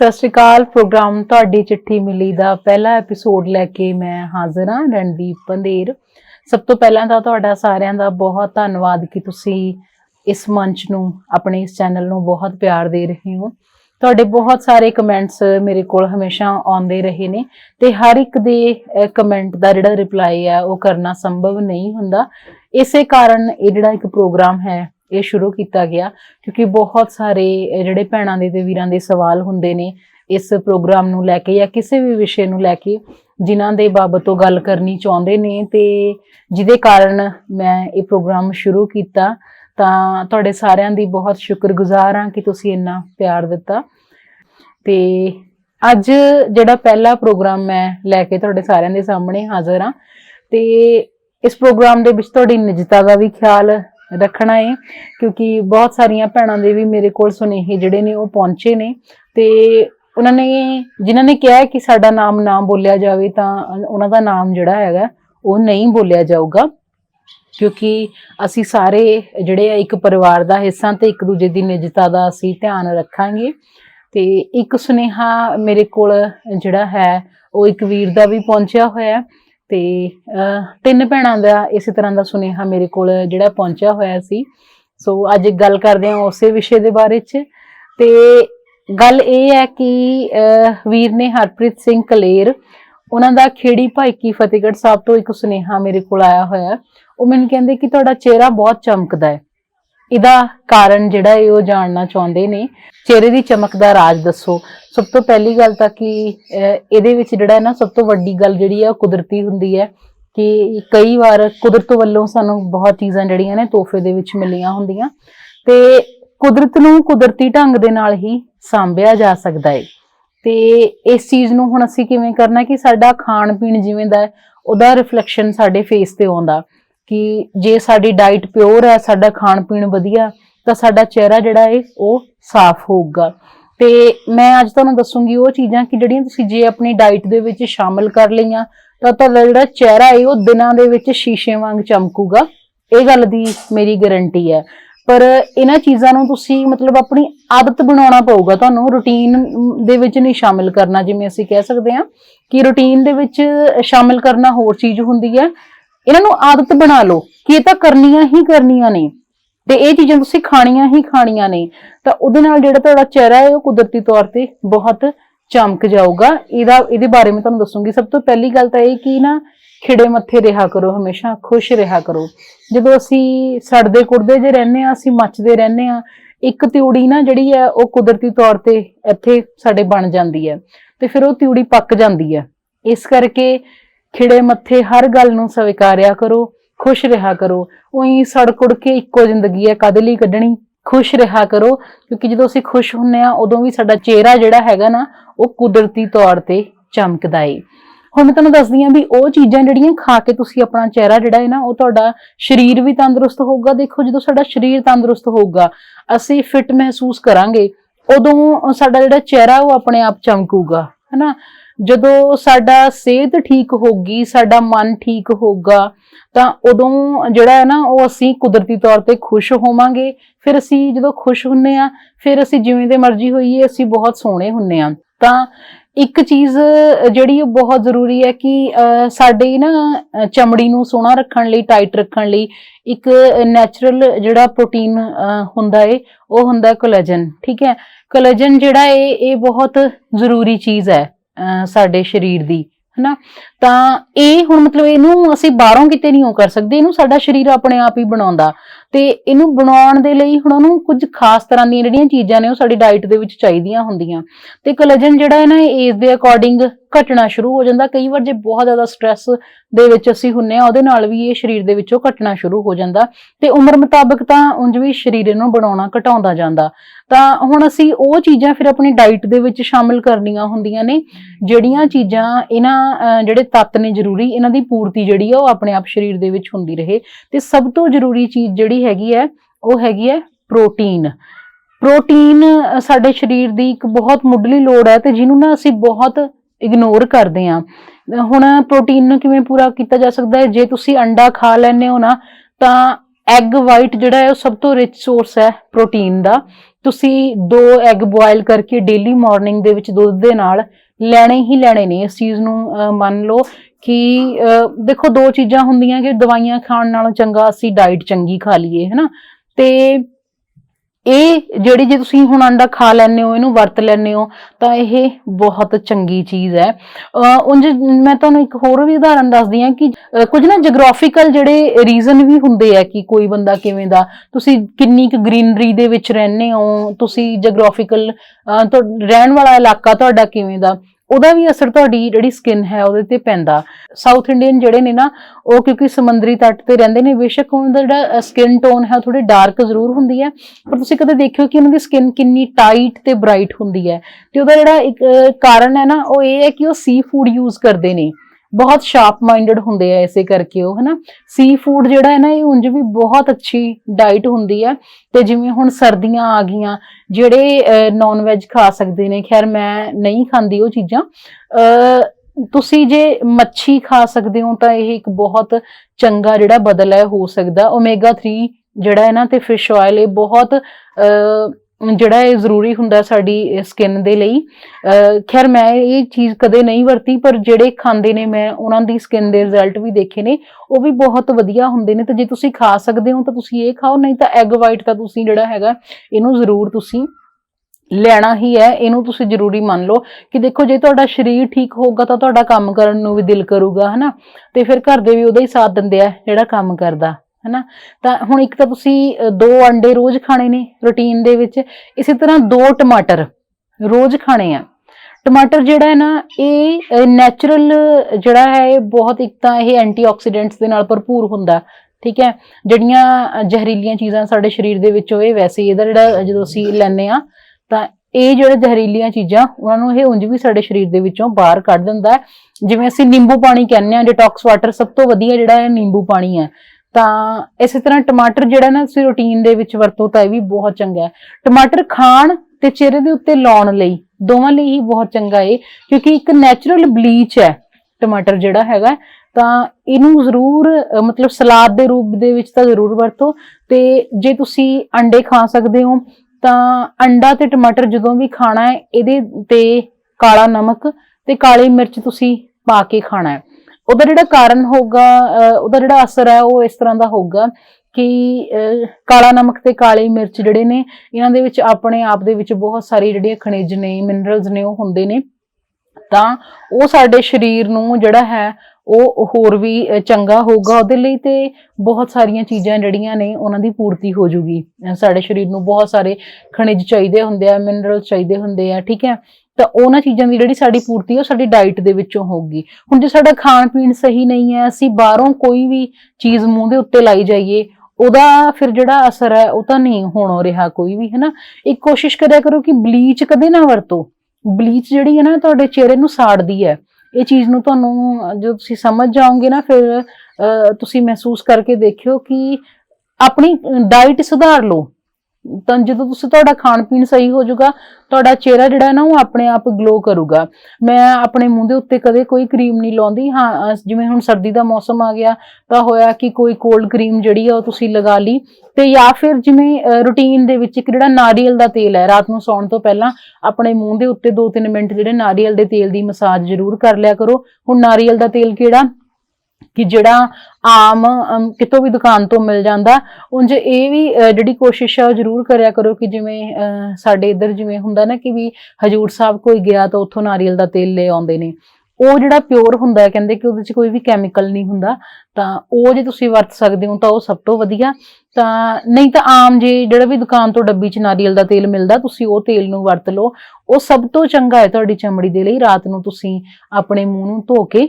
ਸਤਿ ਸ਼੍ਰੀ ਅਕਾਲ, ਪ੍ਰੋਗਰਾਮ ਤੁਹਾਡੀ ਚਿੱਠੀ ਮਿਲੀ ਦਾ ਪਹਿਲਾ ਐਪੀਸੋਡ ਲੈ ਕੇ ਮੈਂ ਹਾਜ਼ਰ ਹਾਂ, ਰਣਦੀਪ ਪੰਦੇਰ ਸਭ ਤੋਂ ਪਹਿਲਾਂ ਤਾਂ ਤੁਹਾਡਾ ਸਾਰਿਆਂ ਦਾ ਬਹੁਤ ਧੰਨਵਾਦ ਕਿ ਤੁਸੀਂ ਇਸ ਮੰਚ ਨੂੰ, ਆਪਣੇ ਇਸ ਚੈਨਲ ਨੂੰ ਬਹੁਤ ਪਿਆਰ ਦੇ ਰਹੇ ਹੋ। ਤੁਹਾਡੇ ਬਹੁਤ ਸਾਰੇ ਕਮੈਂਟਸ ਮੇਰੇ ਕੋਲ ਹਮੇਸ਼ਾ ਆਉਂਦੇ ਰਹੇ ਨੇ ਤੇ ਹਰ ਇੱਕ ਦੇ ਕਮੈਂਟ ਦਾ ਜਿਹੜਾ ਰਿਪਲਾਈ ਆ ਉਹ ਕਰਨਾ ਸੰਭਵ ਨਹੀਂ ਹੁੰਦਾ। ਇਸੇ ਕਾਰਨ ਇਹ ਜਿਹੜਾ ਇੱਕ ਪ੍ਰੋਗਰਾਮ ਹੈ ਇਹ ਸ਼ੁਰੂ ਕੀਤਾ ਗਿਆ, ਕਿਉਂਕਿ ਬਹੁਤ ਸਾਰੇ ਜਿਹੜੇ ਭੈਣਾਂ ਦੇ ਤੇ ਵੀਰਾਂ ਦੇ ਸਵਾਲ ਹੁੰਦੇ ਨੇ ਇਸ ਪ੍ਰੋਗਰਾਮ ਨੂੰ ਲੈ ਕੇ ਜਾਂ ਕਿਸੇ ਵੀ ਵਿਸ਼ੇ ਨੂੰ ਲੈ ਕੇ, ਜਿਨ੍ਹਾਂ ਦੇ ਬਾਬਤ ਉਹ ਗੱਲ ਕਰਨੀ ਚਾਹੁੰਦੇ ਨੇ ਤੇ ਜਿਹਦੇ ਕਾਰਨ ਮੈਂ ਇਹ ਪ੍ਰੋਗਰਾਮ ਸ਼ੁਰੂ ਕੀਤਾ। ਤਾਂ ਤੁਹਾਡੇ ਸਾਰਿਆਂ ਦੀ ਬਹੁਤ ਸ਼ੁਕਰਗੁਜ਼ਾਰ ਹਾਂ ਕਿ ਤੁਸੀਂ ਇੰਨਾ ਪਿਆਰ ਦਿੱਤਾ। ਤੇ ਅੱਜ ਜਿਹੜਾ ਪਹਿਲਾ ਪ੍ਰੋਗਰਾਮ ਮੈਂ ਲੈ ਕੇ ਤੁਹਾਡੇ ਸਾਰਿਆਂ ਦੇ ਸਾਹਮਣੇ ਹਾਜ਼ਰ ਹਾਂ ਤੇ ਇਸ ਪ੍ਰੋਗਰਾਮ ਦੇ ਵਿੱਚ ਤੁਹਾਡੀ ਨਿਜਤਾ ਦਾ ਵੀ ਖਿਆਲ ਰੱਖਣਾ ਹੈ ਕਿਉਂਕਿ ਬਹੁਤ ਸਾਰੀਆਂ ਭੈਣਾਂ ਦੇ ਵੀ ਮੇਰੇ ਕੋਲ ਸੁਨੇਹੇ ਜਿਹੜੇ ਨੇ ਉਹ ਪਹੁੰਚੇ ਨੇ ਤੇ ਉਹਨਾਂ ਨੇ, ਜਿਨ੍ਹਾਂ ਨੇ ਕਿਹਾ ਕਿ ਸਾਡਾ ਨਾਮ ਨਾ ਬੋਲਿਆ ਜਾਵੇ ਤਾਂ ਉਹਨਾਂ ਦਾ ਨਾਮ ਜਿਹੜਾ ਹੈਗਾ ਉਹ ਨਹੀਂ ਬੋਲਿਆ ਜਾਊਗਾ, ਕਿਉਂਕਿ ਅਸੀਂ ਸਾਰੇ ਜਿਹੜੇ ਆ ਇੱਕ ਪਰਿਵਾਰ ਦਾ ਹਿੱਸਾ ਤੇ ਇੱਕ ਦੂਜੇ ਦੀ ਨਿੱਜਤਾ ਦਾ ਅਸੀਂ ਧਿਆਨ ਰੱਖਾਂਗੇ ਤੇ ਇੱਕ ਸੁਨੇਹਾ ਮੇਰੇ ਕੋਲ ਜਿਹੜਾ ਹੈ ਉਹ ਇੱਕ ਵੀਰ ਦਾ ਵੀ ਪਹੁੰਚਿਆ ਹੋਇਆ। ਤੇ ਤਿੰਨ ਭੈਣਾਂ ਦਾ ਇਸੇ ਤਰ੍ਹਾਂ ਦਾ ਸੁਨੇਹਾ ਮੇਰੇ ਕੋਲ ਜਿਹੜਾ ਪਹੁੰਚਿਆ ਹੋਇਆ ਸੀ। ਸੋ ਅੱਜ ਗੱਲ ਕਰਦੇ ਹਾਂ ਉਸੇ ਵਿਸ਼ੇ ਦੇ ਬਾਰੇ ਚ। ਤੇ ਗੱਲ ਇਹ ਹੈ ਕਿ ਵੀਰ ਨੇ ਹਰਪ੍ਰੀਤ ਸਿੰਘ ਕਲੇਰ, ਉਹਨਾਂ ਦਾ ਖੇੜੀ ਭਾਈ ਕੀ ਫਤਿਹਗੜ੍ਹ ਸਾਹਿਬ ਤੋਂ ਇੱਕ ਸੁਨੇਹਾ ਮੇਰੇ ਕੋਲ ਆਇਆ ਹੋਇਆ। ਉਹ ਮੈਨੂੰ ਕਹਿੰਦੇ ਕਿ ਤੁਹਾਡਾ ਚਿਹਰਾ ਬਹੁਤ ਚਮਕਦਾ ਹੈ। ਇਹਦਾ ਕਾਰਨ ਜਿਹੜਾ ਹੈ ਉਹ ਜਾਣਨਾ ਚਾਹੁੰਦੇ ਨੇ। ਚਿਹਰੇ ਦੀ ਚਮਕ ਦਾ ਰਾਜ ਦੱਸੋ। ਸਭ ਤੋਂ ਪਹਿਲੀ ਗੱਲ ਤਾਂ ਕਿ ਇਹਦੇ ਵਿੱਚ ਜਿਹੜਾ ਹੈ ਨਾ ਸਭ ਤੋਂ ਵੱਡੀ ਗੱਲ ਜਿਹੜੀ ਹੈ ਉਹ ਕੁਦਰਤੀ ਹੁੰਦੀ ਹੈ ਕਿ ਕਈ ਵਾਰ ਕੁਦਰਤ ਵੱਲੋਂ ਸਾਨੂੰ ਬਹੁਤ ਚੀਜ਼ਾਂ ਜਿਹੜੀਆਂ ਨੇ ਤੋਹਫੇ ਦੇ ਵਿੱਚ ਮਿਲੀਆਂ ਹੁੰਦੀਆਂ ਤੇ ਕੁਦਰਤ ਨੂੰ ਕੁਦਰਤੀ ਢੰਗ ਦੇ ਨਾਲ ਹੀ ਸਾਂਭਿਆ ਜਾ ਸਕਦਾ ਹੈ। ਤੇ ਇਸ ਚੀਜ਼ ਨੂੰ ਹੁਣ ਅਸੀਂ ਕਿਵੇਂ ਕਰਨਾ ਕਿ ਸਾਡਾ ਖਾਣ ਪੀਣ ਜਿਵੇਂ ਦਾ ਉਹਦਾ ਰਿਫਲੈਕਸ਼ਨ ਸਾਡੇ ਫੇਸ ਤੇ ਆਉਂਦਾ। ਕਿ ਜੇ ਸਾਡੀ ਡਾਈਟ ਪਿਓਰ ਹੈ ਸਾਡਾ ਖਾਣ ਪੀਣ ਵਧੀਆ, ਤਾਂ ਸਾਡਾ ਚਿਹਰਾ ਜਿਹੜਾ ਹੈ ਉਹ ਸਾਫ਼ ਹੋਊਗਾ। ਤੇ ਮੈਂ ਅੱਜ ਤੁਹਾਨੂੰ ਦੱਸੂੰਗੀ ਉਹ ਚੀਜ਼ਾਂ ਕਿ ਜਿਹੜੀਆਂ ਤੁਸੀਂ ਜੇ ਆਪਣੀ ਡਾਈਟ ਦੇ ਵਿੱਚ ਸ਼ਾਮਲ ਕਰ ਲਈਆਂ, ਤਾਂ ਤੁਹਾਡਾ ਜਿਹੜਾ ਚਿਹਰਾ ਹੈ ਉਹ ਦਿਨਾਂ ਦੇ ਵਿੱਚ ਸ਼ੀਸ਼ੇ ਵਾਂਗ ਚਮਕੂਗਾ। ਇਹ ਗੱਲ ਦੀ ਮੇਰੀ ਗਾਰੰਟੀ ਹੈ ਪਰ ਇਹਨਾਂ ਚੀਜ਼ਾਂ ਨੂੰ ਤੁਸੀਂ ਮਤਲਬ ਆਪਣੀ ਆਦਤ ਬਣਾਉਣਾ ਪਊਗਾ ਤੁਹਾਨੂੰ ਰੁਟੀਨ ਦੇ ਵਿੱਚ ਨਹੀਂ ਸ਼ਾਮਿਲ ਕਰਨਾ, ਜਿਵੇਂ ਅਸੀਂ ਕਹਿ ਸਕਦੇ ਹਾਂ ਕਿ ਰੁਟੀਨ ਦੇ ਵਿੱਚ ਸ਼ਾਮਿਲ ਕਰਨਾ ਹੋਰ ਚੀਜ਼ ਹੁੰਦੀ ਹੈ। ਇਹਨਾਂ ਨੂੰ ਆਦਤ ਬਣਾ ਲਓ ਕਿ ਇਹ ਤਾਂ ਕਰਨੀਆਂ ਹੀ ਕਰਨੀਆਂ ਨੇ ਤੇ ਇਹ ਚੀਜ਼ਾਂ ਤੁਸੀਂ ਖਾਣੀਆਂ ਹੀ ਖਾਣੀਆਂ ਨੇ। ਤਾਂ ਉਹਦੇ ਨਾਲ ਜਿਹੜਾ ਤੁਹਾਡਾ ਚਿਹਰਾ ਹੈ, ਉਹ ਕੁਦਰਤੀ ਤੌਰ ਤੇ ਬਹੁਤ ਚਮਕ ਜਾਊਗਾ। ਇਹਦਾ, ਇਹਦੇ ਬਾਰੇ ਮੈਂ ਤੁਹਾਨੂੰ ਦੱਸੂੰਗੀ। ਸਭ ਤੋਂ ਪਹਿਲੀ ਗੱਲ ਤਾਂ ਇਹ ਕਿ ਨਾ, ਖਿੜੇ ਮੱਥੇ ਰਿਹਾ ਕਰੋ ਹਮੇਸ਼ਾ, ਖੁਸ਼ ਰਿਹਾ ਕਰੋ। ਜਦੋਂ ਅਸੀਂ ਸੜਦੇ ਕੁੜਦੇ ਜੇ ਰਹਿੰਦੇ ਆ ਅਸੀਂ ਮੱਚਦੇ ਰਹਿੰਦੇ ਆ ਇੱਕ ਤਿਉੜੀ ਨਾ ਜਿਹੜੀ ਹੈ, ਉਹ ਕੁਦਰਤੀ ਤੌਰ ਤੇ ਇੱਥੇ ਸਾਡੇ ਬਣ ਜਾਂਦੀ ਹੈ। ਤੇ ਫਿਰ ਉਹ ਤਿਉੜੀ ਪੱਕ ਜਾਂਦੀ ਹੈ। ਇਸ ਕਰਕੇ ਖਿੜੇ ਮੱਥੇ ਹਰ ਗੱਲ ਨੂੰ ਸਵੀਕਾਰਿਆ ਕਰੋ, ਖੁਸ਼ ਰਿਹਾ ਕਰੋ। ਉਹੀ ਸੜਕੁੜ ਕੇ ਇੱਕੋ ਜ਼ਿੰਦਗੀ ਹੈ ਕਦੇ ਲਈ ਕੱਢਣੀ? ਖੁਸ਼ ਰਿਹਾ ਕਰੋ, ਕਿਉਂਕਿ ਜਦੋਂ ਅਸੀਂ ਖੁਸ਼ ਹੁੰਨੇ ਆ ਉਦੋਂ ਵੀ ਸਾਡਾ ਚਿਹਰਾ ਜਿਹੜਾ ਹੈਗਾ ਨਾ, ਉਹ ਕੁਦਰਤੀ ਤੌਰ ਤੇ ਚਮਕਦਾ ਏ। ਹੁਣ ਮੈਂ ਤੁਹਾਨੂੰ ਦੱਸਦੀ ਹਾਂ ਵੀ ਉਹ ਚੀਜ਼ਾਂ ਜਿਹੜੀਆਂ ਖਾ ਕੇ ਤੁਸੀਂ ਆਪਣਾ ਚਿਹਰਾ ਜਿਹੜਾ ਹੈ ਨਾ, ਉਹ ਤੁਹਾਡਾ ਸਰੀਰ ਵੀ ਤੰਦਰੁਸਤ ਹੋਊਗਾ। ਦੇਖੋ, ਜਦੋਂ ਸਾਡਾ ਸਰੀਰ ਤੰਦਰੁਸਤ ਹੋਊਗਾ, ਅਸੀਂ ਫਿਟ ਮਹਿਸੂਸ ਕਰਾਂਗੇ, ਉਦੋਂ ਸਾਡਾ ਜਿਹੜਾ ਚਿਹਰਾ, ਉਹ ਆਪਣੇ ਆਪ ਚਮਕੂਗਾ। ਹਨਾ? ਜਦੋਂ ਸਾਡਾ ਸਿਹਤ ਠੀਕ ਹੋਗੀ ਸਾਡਾ ਮਨ ਠੀਕ ਹੋਊਗਾ, ਤਾਂ ਉਦੋਂ ਜਿਹੜਾ ਹੈ ਨਾ, ਉਹ ਅਸੀਂ ਕੁਦਰਤੀ ਤੌਰ ਤੇ ਖੁਸ਼ ਹੋਵਾਂਗੇ। ਫਿਰ ਅਸੀਂ ਜਦੋਂ ਖੁਸ਼ ਹੁੰਨੇ ਆ, ਫਿਰ ਅਸੀਂ ਜਿਵੇਂ ਦੇ ਮਰਜ਼ੀ ਹੋਈਏ, ਅਸੀਂ ਬਹੁਤ ਸੋਹਣੇ ਹੁੰਨੇ ਆ। ਤਾਂ ਇੱਕ ਚੀਜ਼ ਜਿਹੜੀ ਉਹ ਬਹੁਤ ਜ਼ਰੂਰੀ ਹੈ ਕਿ ਸਾਡੇ ਨਾ ਚਮੜੀ ਨੂੰ ਸੋਹਣਾ ਰੱਖਣ ਲਈ ਟਾਈਟ ਰੱਖਣ ਲਈ ਇੱਕ ਨੈਚੁਰਲ ਜਿਹੜਾ ਪ੍ਰੋਟੀਨ ਹੁੰਦਾ ਏ, ਉਹ ਹੁੰਦਾ ਕੋਲੇਜਨ ਠੀਕ ਹੈ? ਕੋਲੇਜਨ ਜਿਹੜਾ ਏ, ਇਹ ਬਹੁਤ ਜ਼ਰੂਰੀ ਚੀਜ਼ ਹੈ ਸਾਡੇ ਸਰੀਰ ਦੀ, ਹਨਾ? ਤਾਂ ਇਹ ਹੁਣ ਮਤਲਬ ਇਹਨੂੰ ਅਸੀਂ ਬਾਹਰੋਂ ਕਿਤੇ ਨਹੀਂ ਉਹ ਕਰ ਸਕਦੇ, ਇਹਨੂੰ ਸਾਡਾ ਸਰੀਰ ਆਪਣੇ ਆਪ ਹੀ ਬਣਾਉਂਦਾ। ਤੇ ਇਹਨੂੰ ਬਣਾਉਣ ਦੇ ਲਈ ਹੁਣ ਉਹਨੂੰ ਕੁਝ ਖਾਸ ਤਰ੍ਹਾਂ ਦੀਆਂ ਜਿਹੜੀਆਂ ਚੀਜ਼ਾਂ ਨੇ ਉਹ ਸਾਡੀ ਡਾਈਟ ਦੇ ਵਿੱਚ ਚਾਹੀਦੀਆਂ ਹੁੰਦੀਆਂ। ਤੇ ਕੋਲੇਜਨ ਜਿਹੜਾ ਹੈ ਨਾ ਏਜ ਦੇ ਅਕੋਰਡਿੰਗ ਘਟਣਾ ਸ਼ੁਰੂ ਹੋ ਜਾਂਦਾ। ਕਈ ਵਾਰ ਜੇ ਬਹੁਤ ਜ਼ਿਆਦਾ ਸਟ੍ਰੈਸ ਦੇ ਵਿੱਚ ਅਸੀਂ ਹੁੰਨੇ ਆ, ਉਹਦੇ ਨਾਲ ਵੀ ਇਹ ਸਰੀਰ ਦੇ ਵਿੱਚੋਂ ਘਟਣਾ ਸ਼ੁਰੂ ਹੋ ਜਾਂਦਾ। ਤੇ ਉਮਰ ਮੁਤਾਬਕ ਤਾਂ ਉਂਝ ਵੀ ਸਰੀਰ ਇਹਨੂੰ ਬਣਾਉਣਾ, ਘਟਾਉਂਦਾ ਜਾਂਦਾ। ਤਾਂ ਹੁਣ ਅਸੀਂ ਉਹ ਚੀਜ਼ਾਂ ਫਿਰ ਆਪਣੀ ਡਾਈਟ ਦੇ ਵਿੱਚ ਸ਼ਾਮਿਲ ਕਰਨੀਆਂ ਹੁੰਦੀਆਂ ਨੇ, ਜਿਹੜੀਆਂ ਚੀਜ਼ਾਂ ਇਹਨਾਂ ਜਿਹੜੇ ਤੱਤ ਨੇ ਜ਼ਰੂਰੀ, ਇਹਨਾਂ ਦੀ ਪੂਰਤੀ ਜਿਹੜੀ ਆ ਉਹ ਆਪਣੇ ਆਪ ਸਰੀਰ ਦੇ ਵਿੱਚ ਹੁੰਦੀ ਰਹੇ। ਤੇ ਸਭ ਤੋਂ ਜ਼ਰੂਰੀ ਚੀਜ਼ ਜਿਹੜੀ ਹੈਗੀ ਹੈ ਉਹ ਹੈਗੀ ਹੈ ਪ੍ਰੋਟੀਨ। ਪ੍ਰੋਟੀਨ ਸਾਡੇ ਸਰੀਰ ਦੀ ਇੱਕ ਬਹੁਤ ਮੁੱਢਲੀ ਲੋੜ ਹੈ ਤੇ ਜਿਹਨੂੰ ਨਾ ਅਸੀਂ ਬਹੁਤ ਇਗਨੋਰ ਕਰਦੇ ਹਾਂ। ਹੁਣ ਪ੍ਰੋਟੀਨ ਨੂੰ ਕਿਵੇਂ ਪੂਰਾ ਕੀਤਾ ਜਾ ਸਕਦਾ ਹੈ? ਜੇ ਤੁਸੀਂ ਅੰਡਾ ਖਾ ਲੈਂਦੇ ਹੋ ਨਾ ਤਾਂ ਐਗ ਵਾਈਟ ਜਿਹੜਾ ਹੈ ਉਹ ਸਭ ਤੋਂ ਰਿਚ ਸੋਰਸ ਹੈ ਪ੍ਰੋਟੀਨ ਦਾ। ਤੁਸੀਂ ਦੋ ਐਗ ਬੋਇਲ ਕਰਕੇ ਡੇਲੀ ਮਾਰਨਿੰਗ ਦੇ ਵਿੱਚ ਦੁੱਧ ਦੇ ਨਾਲ ਲੈਣੇ ਹੀ ਲੈਣੇ ਨੇ। ਇਸ ਚੀਜ਼ ਨੂੰ ਅਹ, ਮੰਨ ਲਓ ਕਿ ਅਹ, ਦੇਖੋ ਦੋ ਚੀਜ਼ਾਂ ਹੁੰਦੀਆਂ ਕਿ ਦਵਾਈਆਂ ਖਾਣ ਨਾਲੋਂ ਚੰਗਾ ਅਸੀਂ ਡਾਈਟ ਚੰਗੀ ਖਾ ਲਈਏ ਹੈਨਾ? ਤੇ ਇਹ ਜਿਹੜੀ ਜੇ ਤੁਸੀਂ ਹੁਣ ਅੰਡਾ ਖਾ ਲੈਂਦੇ ਹੋ ਇਹਨੂੰ ਵਰਤ ਲੈਂਦੇ ਹੋ ਤਾਂ ਇਹ ਬਹੁਤ ਚੰਗੀ ਚੀਜ਼ ਹੈ। ਅਹ ਮੈਂ ਤੁਹਾਨੂੰ ਇੱਕ ਹੋਰ ਵੀ ਉਦਾਹਰਨ ਦੱਸਦੀ ਹਾਂ ਕਿ ਅਹ ਕੁਝ ਨਾ ਜੀਓਗ੍ਰਾਫੀਕਲ ਜਿਹੜੇ ਰੀਜ਼ਨ ਵੀ ਹੁੰਦੇ ਆ ਕਿ ਕੋਈ ਬੰਦਾ ਕਿਵੇਂ ਦਾ ਤੁਸੀਂ ਕਿੰਨੀ ਕੁ ਗ੍ਰੀਨਰੀ ਦੇ ਵਿੱਚ ਰਹਿੰਦੇ ਹੋ ਤੁਸੀਂ ਜੀਓਗ੍ਰਾਫੀਕਲ ਰਹਿਣ ਵਾਲਾ ਇਲਾਕਾ ਤੁਹਾਡਾ ਕਿਵੇਂ ਦਾ ਉਹਦਾ ਵੀ ਅਸਰ ਤੁਹਾਡੀ ਜਿਹੜੀ ਸਕਿਨ ਹੈ ਉਹਦੇ ਤੇ ਪੈਂਦਾ। ਸਾਊਥ ਇੰਡੀਅਨ ਜਿਹੜੇ ਨੇ ਨਾ, ਉਹ ਕਿਉਂਕਿ ਸਮੁੰਦਰੀ ਤੱਟ ਤੇ ਰਹਿੰਦੇ ਨੇ, ਬੇਸ਼ੱਕ ਉਹਨਾਂ ਦਾ ਜਿਹੜਾ ਸਕਿਨ ਟੋਨ ਹੈ ਥੋੜੀ ਡਾਰਕ ਜ਼ਰੂਰ ਹੁੰਦੀ ਹੈ। ਪਰ ਤੁਸੀਂ ਕਦੇ ਦੇਖਿਓ ਕਿ ਉਹਨਾਂ ਦੀ ਸਕਿਨ ਕਿੰਨੀ ਟਾਈਟ ਤੇ ਬ੍ਰਾਈਟ ਹੁੰਦੀ ਹੈ। ਤੇ ਉਹਦਾ ਜਿਹੜਾ ਇੱਕ ਕਾਰਨ ਹੈ ਨਾ, ਉਹ ਇਹ ਹੈ ਕਿ ਉਹ ਸੀ ਫੂਡ ਯੂਜ਼ ਕਰਦੇ ਨੇ। ਬਹੁਤ ਸ਼ਾਰਪ ਮਾਈਂਡਡ ਹੁੰਦੇ ਆ ਇਸੇ ਕਰਕੇ ਉਹ ਹਨਾ? ਸੀ ਫੂਡ ਜਿਹੜਾ ਹੈ ਨਾ ਇਹ ਉਂਝ ਵੀ ਬਹੁਤ ਅੱਛੀ ਡਾਈਟ ਹੁੰਦੀ ਹੈ ਤੇ ਜਿਵੇਂ ਹੁਣ ਸਰਦੀਆਂ ਆ ਗਈਆਂ ਜਿਹੜੇ ਨਾਨ ਵੈਜ ਖਾ ਸਕਦੇ ਨੇ ਖੈਰ ਮੈਂ ਨਹੀਂ ਖਾਂਦੀ ਉਹ ਚੀਜ਼ਾਂ। ਅਹ, ਤੁਸੀਂ ਜੇ ਮੱਛੀ ਖਾ ਸਕਦੇ ਹੋ ਤਾਂ ਇਹ ਇੱਕ ਬਹੁਤ ਚੰਗਾ ਜਿਹੜਾ ਬਦਲ ਹੈ ਹੋ ਸਕਦਾ। ਓਮੇਗਾ 3 ਜਿਹੜਾ ਹੈ ਨਾ ਤੇ ਫਿਸ਼ ਆਇਲ ਇਹ ਬਹੁਤ ਅਹ, ਜਿਹੜਾ ਇਹ ਜ਼ਰੂਰੀ ਹੁੰਦਾ ਸਾਡੀ ਸਕਿਨ ਦੇ ਲਈ। ਅਹ, ਖੈਰ ਮੈਂ ਇਹ ਚੀਜ਼ ਕਦੇ ਨਹੀਂ ਵਰਤੀ ਪਰ ਜਿਹੜੇ ਖਾਂਦੇ ਨੇ ਮੈਂ ਉਹਨਾਂ ਦੀ ਸਕਿਨ ਦੇ ਰਿਜ਼ਲਟ ਵੀ ਦੇਖੇ ਨੇ ਉਹ ਵੀ ਬਹੁਤ ਵਧੀਆ ਹੁੰਦੇ ਨੇ। ਤੇ ਜੇ ਤੁਸੀਂ ਖਾ ਸਕਦੇ ਹੋ ਤਾਂ ਤੁਸੀਂ ਇਹ ਖਾਓ ਨਹੀਂ ਤਾਂ ਐਗ ਵਾਈਟ ਤਾਂ ਤੁਸੀਂ ਜਿਹੜਾ ਹੈਗਾ ਇਹਨੂੰ ਜ਼ਰੂਰ ਤੁਸੀਂ ਲੈਣਾ ਹੀ ਹੈ ਇਹਨੂੰ ਤੁਸੀਂ ਜ਼ਰੂਰੀ ਮੰਨ ਲਓ ਕਿ ਦੇਖੋ ਜੇ ਤੁਹਾਡਾ ਸਰੀਰ ਠੀਕ ਹੋਊਗਾ ਤਾਂ ਤੁਹਾਡਾ ਕੰਮ ਕਰਨ ਨੂੰ ਵੀ ਦਿਲ ਕਰੂਗਾ ਹਨਾ? ਤੇ ਫਿਰ ਘਰ ਦੇ ਵੀ ਉਹਦਾ ਹੀ ਸਾਥ ਦਿੰਦੇ ਆ ਜਿਹੜਾ ਕੰਮ ਕਰਦਾ। ਹਨਾ? ਤਾਂ ਹੁਣ ਇੱਕ ਤਾਂ ਤੁਸੀਂ ਦੋ ਅੰਡੇ ਰੋਜ਼ ਖਾਣੇ ਨੇ ਰੁਟੀਨ ਦੇ ਵਿੱਚ। ਇਸੇ ਤਰ੍ਹਾਂ ਦੋ ਟਮਾਟਰ ਰੋਜ਼ ਖਾਣੇ ਆ। ਟਮਾਟਰ ਜਿਹੜਾ ਹੈ ਨਾ, ਇਹ ਨੈਚੁਰਲ ਜਿਹੜਾ ਹੈ, ਇਹ ਬਹੁਤ ਇੱਕ ਤਾਂ ਇਹ ਐਂਟੀਆਕਸੀਡੈਂਟਸ ਦੇ ਨਾਲ ਭਰਪੂਰ ਹੁੰਦਾ। ਠੀਕ ਹੈ? ਜਿਹੜੀਆਂ ਜ਼ਹਿਰੀਲੀਆਂ ਚੀਜ਼ਾਂ ਸਾਡੇ ਸਰੀਰ ਦੇ ਵਿੱਚੋਂ, ਇਹ ਵੈਸੇ ਇਹਦਾ ਜਿਹੜਾ ਜਦੋਂ ਅਸੀਂ ਲੈਂਦੇ ਆ ਤਾਂ ਇਹ ਜਿਹੜੇ ਜ਼ਹਿਰੀਲੀਆਂ ਚੀਜ਼ਾਂ, ਉਹਨਾਂ ਨੂੰ ਇਹ ਉਂਝ ਵੀ ਸਾਡੇ ਸਰੀਰ ਦੇ ਵਿੱਚੋਂ ਬਾਹਰ ਕੱਢ ਦਿੰਦਾ ਜਿਵੇਂ ਅਸੀਂ ਨਿੰਬੂ ਪਾਣੀ ਕਹਿੰਦੇ ਆ ਡਿਟੌਕਸ ਵਾਟਰ ਸਭ ਤੋਂ ਵਧੀਆ ਜਿਹੜਾ ਹੈ ਨਿੰਬੂ ਪਾਣੀ ਹੈ। ਤਾਂ ਇਸੇ ਤਰ੍ਹਾਂ ਟਮਾਟਰ ਜਿਹੜਾ ਨਾ ਤੁਸੀਂ ਰੂਟੀਨ ਦੇ ਵਿੱਚ ਵਰਤੋ ਤਾਂ ਇਹ ਵੀ ਬਹੁਤ ਚੰਗਾ ਹੈ। ਟਮਾਟਰ ਖਾਣ ਤੇ ਚਿਹਰੇ ਦੇ ਉੱਤੇ ਲਾਉਣ ਲਈ ਦੋਵਾਂ ਲਈ ਹੀ ਬਹੁਤ ਚੰਗਾ ਹੈ ਕਿਉਂਕਿ ਇੱਕ ਨੈਚੁਰਲ ਬਲੀਚ ਹੈ ਟਮਾਟਰ ਜਿਹੜਾ ਹੈਗਾ, ਤਾਂ ਇਹਨੂੰ ਜ਼ਰੂਰ ਮਤਲਬ ਸਲਾਦ ਦੇ ਰੂਪ ਦੇ ਵਿੱਚ ਤਾਂ ਜ਼ਰੂਰ ਵਰਤੋ ਤੇ ਜੇ ਤੁਸੀਂ ਅੰਡੇ ਖਾ ਸਕਦੇ ਹੋ, ਤਾਂ ਅੰਡਾ ਤੇ ਟਮਾਟਰ ਜਦੋਂ ਵੀ ਖਾਣਾ ਹੈ, ਇਹਦੇ ਤੇ ਕਾਲਾ ਨਮਕ ਤੇ ਕਾਲੀ ਮਿਰਚ ਤੁਸੀਂ ਪਾ ਕੇ ਖਾਣਾ ਹੈ। ਉਹਦਾ ਜਿਹੜਾ ਕਾਰਨ ਹੋਊਗਾ ਉਹਦਾ ਜਿਹੜਾ ਅਸਰ ਹੈ, ਉਹ ਇਸ ਤਰ੍ਹਾਂ ਦਾ ਹੋਊਗਾ ਕਿ ਕਾਲਾ ਨਮਕ ਤੇ ਕਾਲੀ ਮਿਰਚ ਜਿਹੜੇ ਨੇ, ਇਹਨਾਂ ਦੇ ਵਿੱਚ ਆਪਣੇ ਆਪ ਦੇ ਵਿੱਚ ਬਹੁਤ ਸਾਰੇ ਜਿਹੜੀਆਂ ਖਣਿਜ ਨੇ ਮਿਨਰਲਸ ਨੇ, ਉਹ ਹੁੰਦੇ ਨੇ। ਤਾਂ ਉਹ ਸਾਡੇ ਸਰੀਰ ਨੂੰ ਜਿਹੜਾ ਹੈ, ਉਹ ਹੋਰ ਵੀ ਚੰਗਾ ਹੋਊਗਾ। ਉਹਦੇ ਲਈ ਤੇ ਬਹੁਤ ਸਾਰੀਆਂ ਚੀਜ਼ਾਂ ਜਿਹੜੀਆਂ ਨੇ, ਉਹਨਾਂ ਦੀ ਪੂਰਤੀ ਹੋ ਜੂਗੀ। ਸਾਡੇ ਸਰੀਰ ਨੂੰ ਬਹੁਤ ਸਾਰੇ ਖਣਿਜ ਚਾਹੀਦੇ ਹੁੰਦੇ ਆ ਮਿਨਰਲ ਚਾਹੀਦੇ ਹੁੰਦੇ ਆ, ਠੀਕ ਹੈ? ਤਾਂ ਉਹਨਾਂ ਚੀਜ਼ਾਂ ਦੀ ਜਿਹੜੀ ਸਾਡੀ ਪੂਰਤੀ ਉਹ ਸਾਡੀ ਡਾਈਟ ਦੇ ਵਿੱਚੋਂ ਹੋਊਗੀ। ਹੁਣ ਜੇ ਸਾਡਾ ਖਾਣ ਪੀਣ ਸਹੀ ਨਹੀਂ ਹੈ, ਅਸੀਂ ਬਾਹਰੋਂ ਕੋਈ ਵੀ ਚੀਜ਼ ਮੂੰਹ ਦੇ ਉੱਤੇ ਲਾਈ ਜਾਈਏ, ਉਹਦਾ ਫਿਰ ਜਿਹੜਾ ਅਸਰ ਹੈ, ਉਹ ਤਾਂ ਨਹੀਂ ਹੋਣੋ ਰਿਹਾ ਕੋਈ ਵੀ, ਹੈਨਾ? ਇੱਕ ਕੋਸ਼ਿਸ਼ ਕਰਿਆ ਕਰੋ ਕਿ ਬਲੀਚ ਕਦੇ ਨਾ ਵਰਤੋ। ਬਲੀਚ ਜਿਹੜੀ ਹੈ ਨਾ, ਤੁਹਾਡੇ ਚਿਹਰੇ ਨੂੰ ਸਾੜਦੀ ਹੈ। ਇਹ ਚੀਜ਼ ਨੂੰ ਤੁਹਾਨੂੰ, ਜਦੋਂ ਤੁਸੀਂ ਸਮਝ ਜਾਓਗੇ ਨਾ, ਫਿਰ ਤੁਸੀਂ ਮਹਿਸੂਸ ਕਰਕੇ ਦੇਖਿਓ ਕਿ ਆਪਣੀ ਡਾਈਟ ਸੁਧਾਰ ਲਓ। ਤਾਂ ਜਦੋਂ ਤੁਸੀਂ ਤੁਹਾਡਾ ਖਾਣ ਪੀਣ ਸਹੀ ਹੋ ਜਾਊਗਾ, ਤੁਹਾਡਾ ਚਿਹਰਾ ਜਿਹੜਾ ਨਾ ਉਹ ਆਪਣੇ ਆਪ ਗਲੋ ਕਰੂਗਾ। ਮੈਂ ਆਪਣੇ ਮੂੰਹ ਦੇ ਉੱਤੇ ਕਦੇ ਕੋਈ ਕਰੀਮ ਨਹੀਂ ਲਾਉਂਦੀ। ਹਾਂ ਜਿਵੇਂ ਹੁਣ ਸਰਦੀ ਦਾ ਮੌਸਮ ਆ ਗਿਆ, ਤਾਂ ਹੋਇਆ ਕਿ ਕੋਈ ਕੋਲਡ ਕਰੀਮ ਜਿਹੜੀ ਆ ਉਹ ਤੁਸੀਂ ਲਗਾ ਲਈ। ਤੇ ਜਾਂ ਫਿਰ ਜਿਵੇਂ ਰੂਟੀਨ ਦੇ ਵਿੱਚ ਇੱਕ ਜਿਹੜਾ ਨਾਰੀਅਲ ਦਾ ਤੇਲ ਹੈ, ਰਾਤ ਨੂੰ ਸੌਣ ਤੋਂ ਪਹਿਲਾਂ ਆਪਣੇ ਮੂੰਹ ਦੇ ਉੱਤੇ 2-3 ਮਿੰਟ ਜਿਹੜੇ ਨਾਰੀਅਲ ਦੇ ਤੇਲ ਦੀ ਮਸਾਜ ਜ਼ਰੂਰ ਕਰ ਲਿਆ ਕਰੋ। ਹੁਣ ਨਾਰੀਅਲ ਦਾ ਤੇਲ ਕਿਹੜਾ? ਕਿ ਜਿਹੜਾ ਆਮ ਕਿਤੋਂ ਵੀ ਦੁਕਾਨ ਤੋਂ ਮਿਲ ਜਾਂਦਾ, ਉਂਝ ਇਹ ਵੀ ਜਿਹੜੀ ਕੋਸ਼ਿਸ਼ ਹੈ ਉਹ ਜ਼ਰੂਰ ਕਰਿਆ ਕਰੋ ਕਿ ਜਿਵੇਂ ਸਾਡੇ ਇੱਧਰ ਜਿਵੇਂ ਹੁੰਦਾ ਨਾ ਕਿ ਵੀ ਹਜੂਰ ਸਾਹਿਬ ਕੋਈ ਗਿਆ ਤਾਂ ਉੱਥੋਂ ਨਾਰੀਅਲ ਦਾ ਤੇਲ ਲੈ ਆਉਂਦੇ ਨੇ। ਉਹ ਜਿਹੜਾ ਪਿਓਰ ਹੁੰਦਾ ਹੈ, ਕਹਿੰਦੇ ਕਿ ਉਹਦੇ 'ਚ ਕੋਈ ਵੀ ਕੈਮੀਕਲ ਨਹੀਂ ਹੁੰਦਾ, ਤਾਂ ਉਹ ਜੇ ਤੁਸੀਂ ਵਰਤ ਸਕਦੇ ਹੋ ਤਾਂ ਉਹ ਸਭ ਤੋਂ ਵਧੀਆ। ਤਾਂ ਨਹੀਂ ਤਾਂ ਆਮ ਜੇ ਜਿਹੜਾ ਵੀ ਦੁਕਾਨ ਤੋਂ ਡੱਬੀ 'ਚ ਨਾਰੀਅਲ ਦਾ ਤੇਲ ਮਿਲਦਾ, ਤੁਸੀਂ ਉਹ ਤੇਲ ਨੂੰ ਵਰਤ ਲਓ। ਉਹ ਸਭ ਤੋਂ ਚੰਗਾ ਹੈ ਤੁਹਾਡੀ ਚਮੜੀ ਦੇ ਲਈ, ਰਾਤ ਨੂੰ ਤੁਸੀਂ ਆਪਣੇ ਮੂੰਹ ਨੂੰ ਧੋ ਕੇ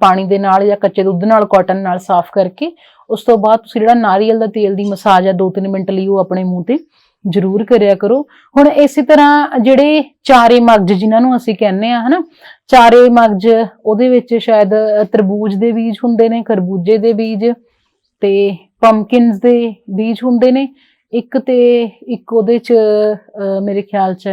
ਪਾਣੀ ਦੇ ਨਾਲ ਜਾਂ ਕੱਚੇ ਦੁੱਧ ਨਾਲ ਕਾਟਨ ਨਾਲ ਸਾਫ਼ ਕਰਕੇ ਉਸ ਤੋਂ ਬਾਅਦ ਤੁਸੀਂ ਜਿਹੜਾ ਨਾਰੀਅਲ ਦਾ ਤੇਲ ਦੀ ਮਸਾਜ ਆ 2-3 ਮਿੰਟ ਲਈ ਉਹ ਆਪਣੇ ਮੂੰਹ ਤੇ ਜ਼ਰੂਰ ਕਰਿਆ ਕਰੋ। ਹੁਣ ਇਸੇ ਤਰ੍ਹਾਂ ਜਿਹੜੇ ਚਾਰੇ ਮਗਜ ਜਿਨ੍ਹਾਂ ਨੂੰ ਅਸੀਂ ਕਹਿੰਦੇ ਆ ਹਨਾ ਚਾਰੇ ਮਗਜ ਉਹਦੇ ਵਿੱਚ ਸ਼ਾਇਦ ਤਰਬੂਜ ਦੇ ਬੀਜ ਹੁੰਦੇ ਨੇ ਖਰਬੂਜੇ ਦੇ ਬੀਜ ਤੇ ਪੰਪਕਿਨਸ ਦੇ ਬੀਜ ਹੁੰਦੇ ਨੇ। ਇੱਕ ਤੇ ਇੱਕ ਉਹਦੇ ਚ ਅ, ਮੇਰੇ ਖਿਆਲ ਚ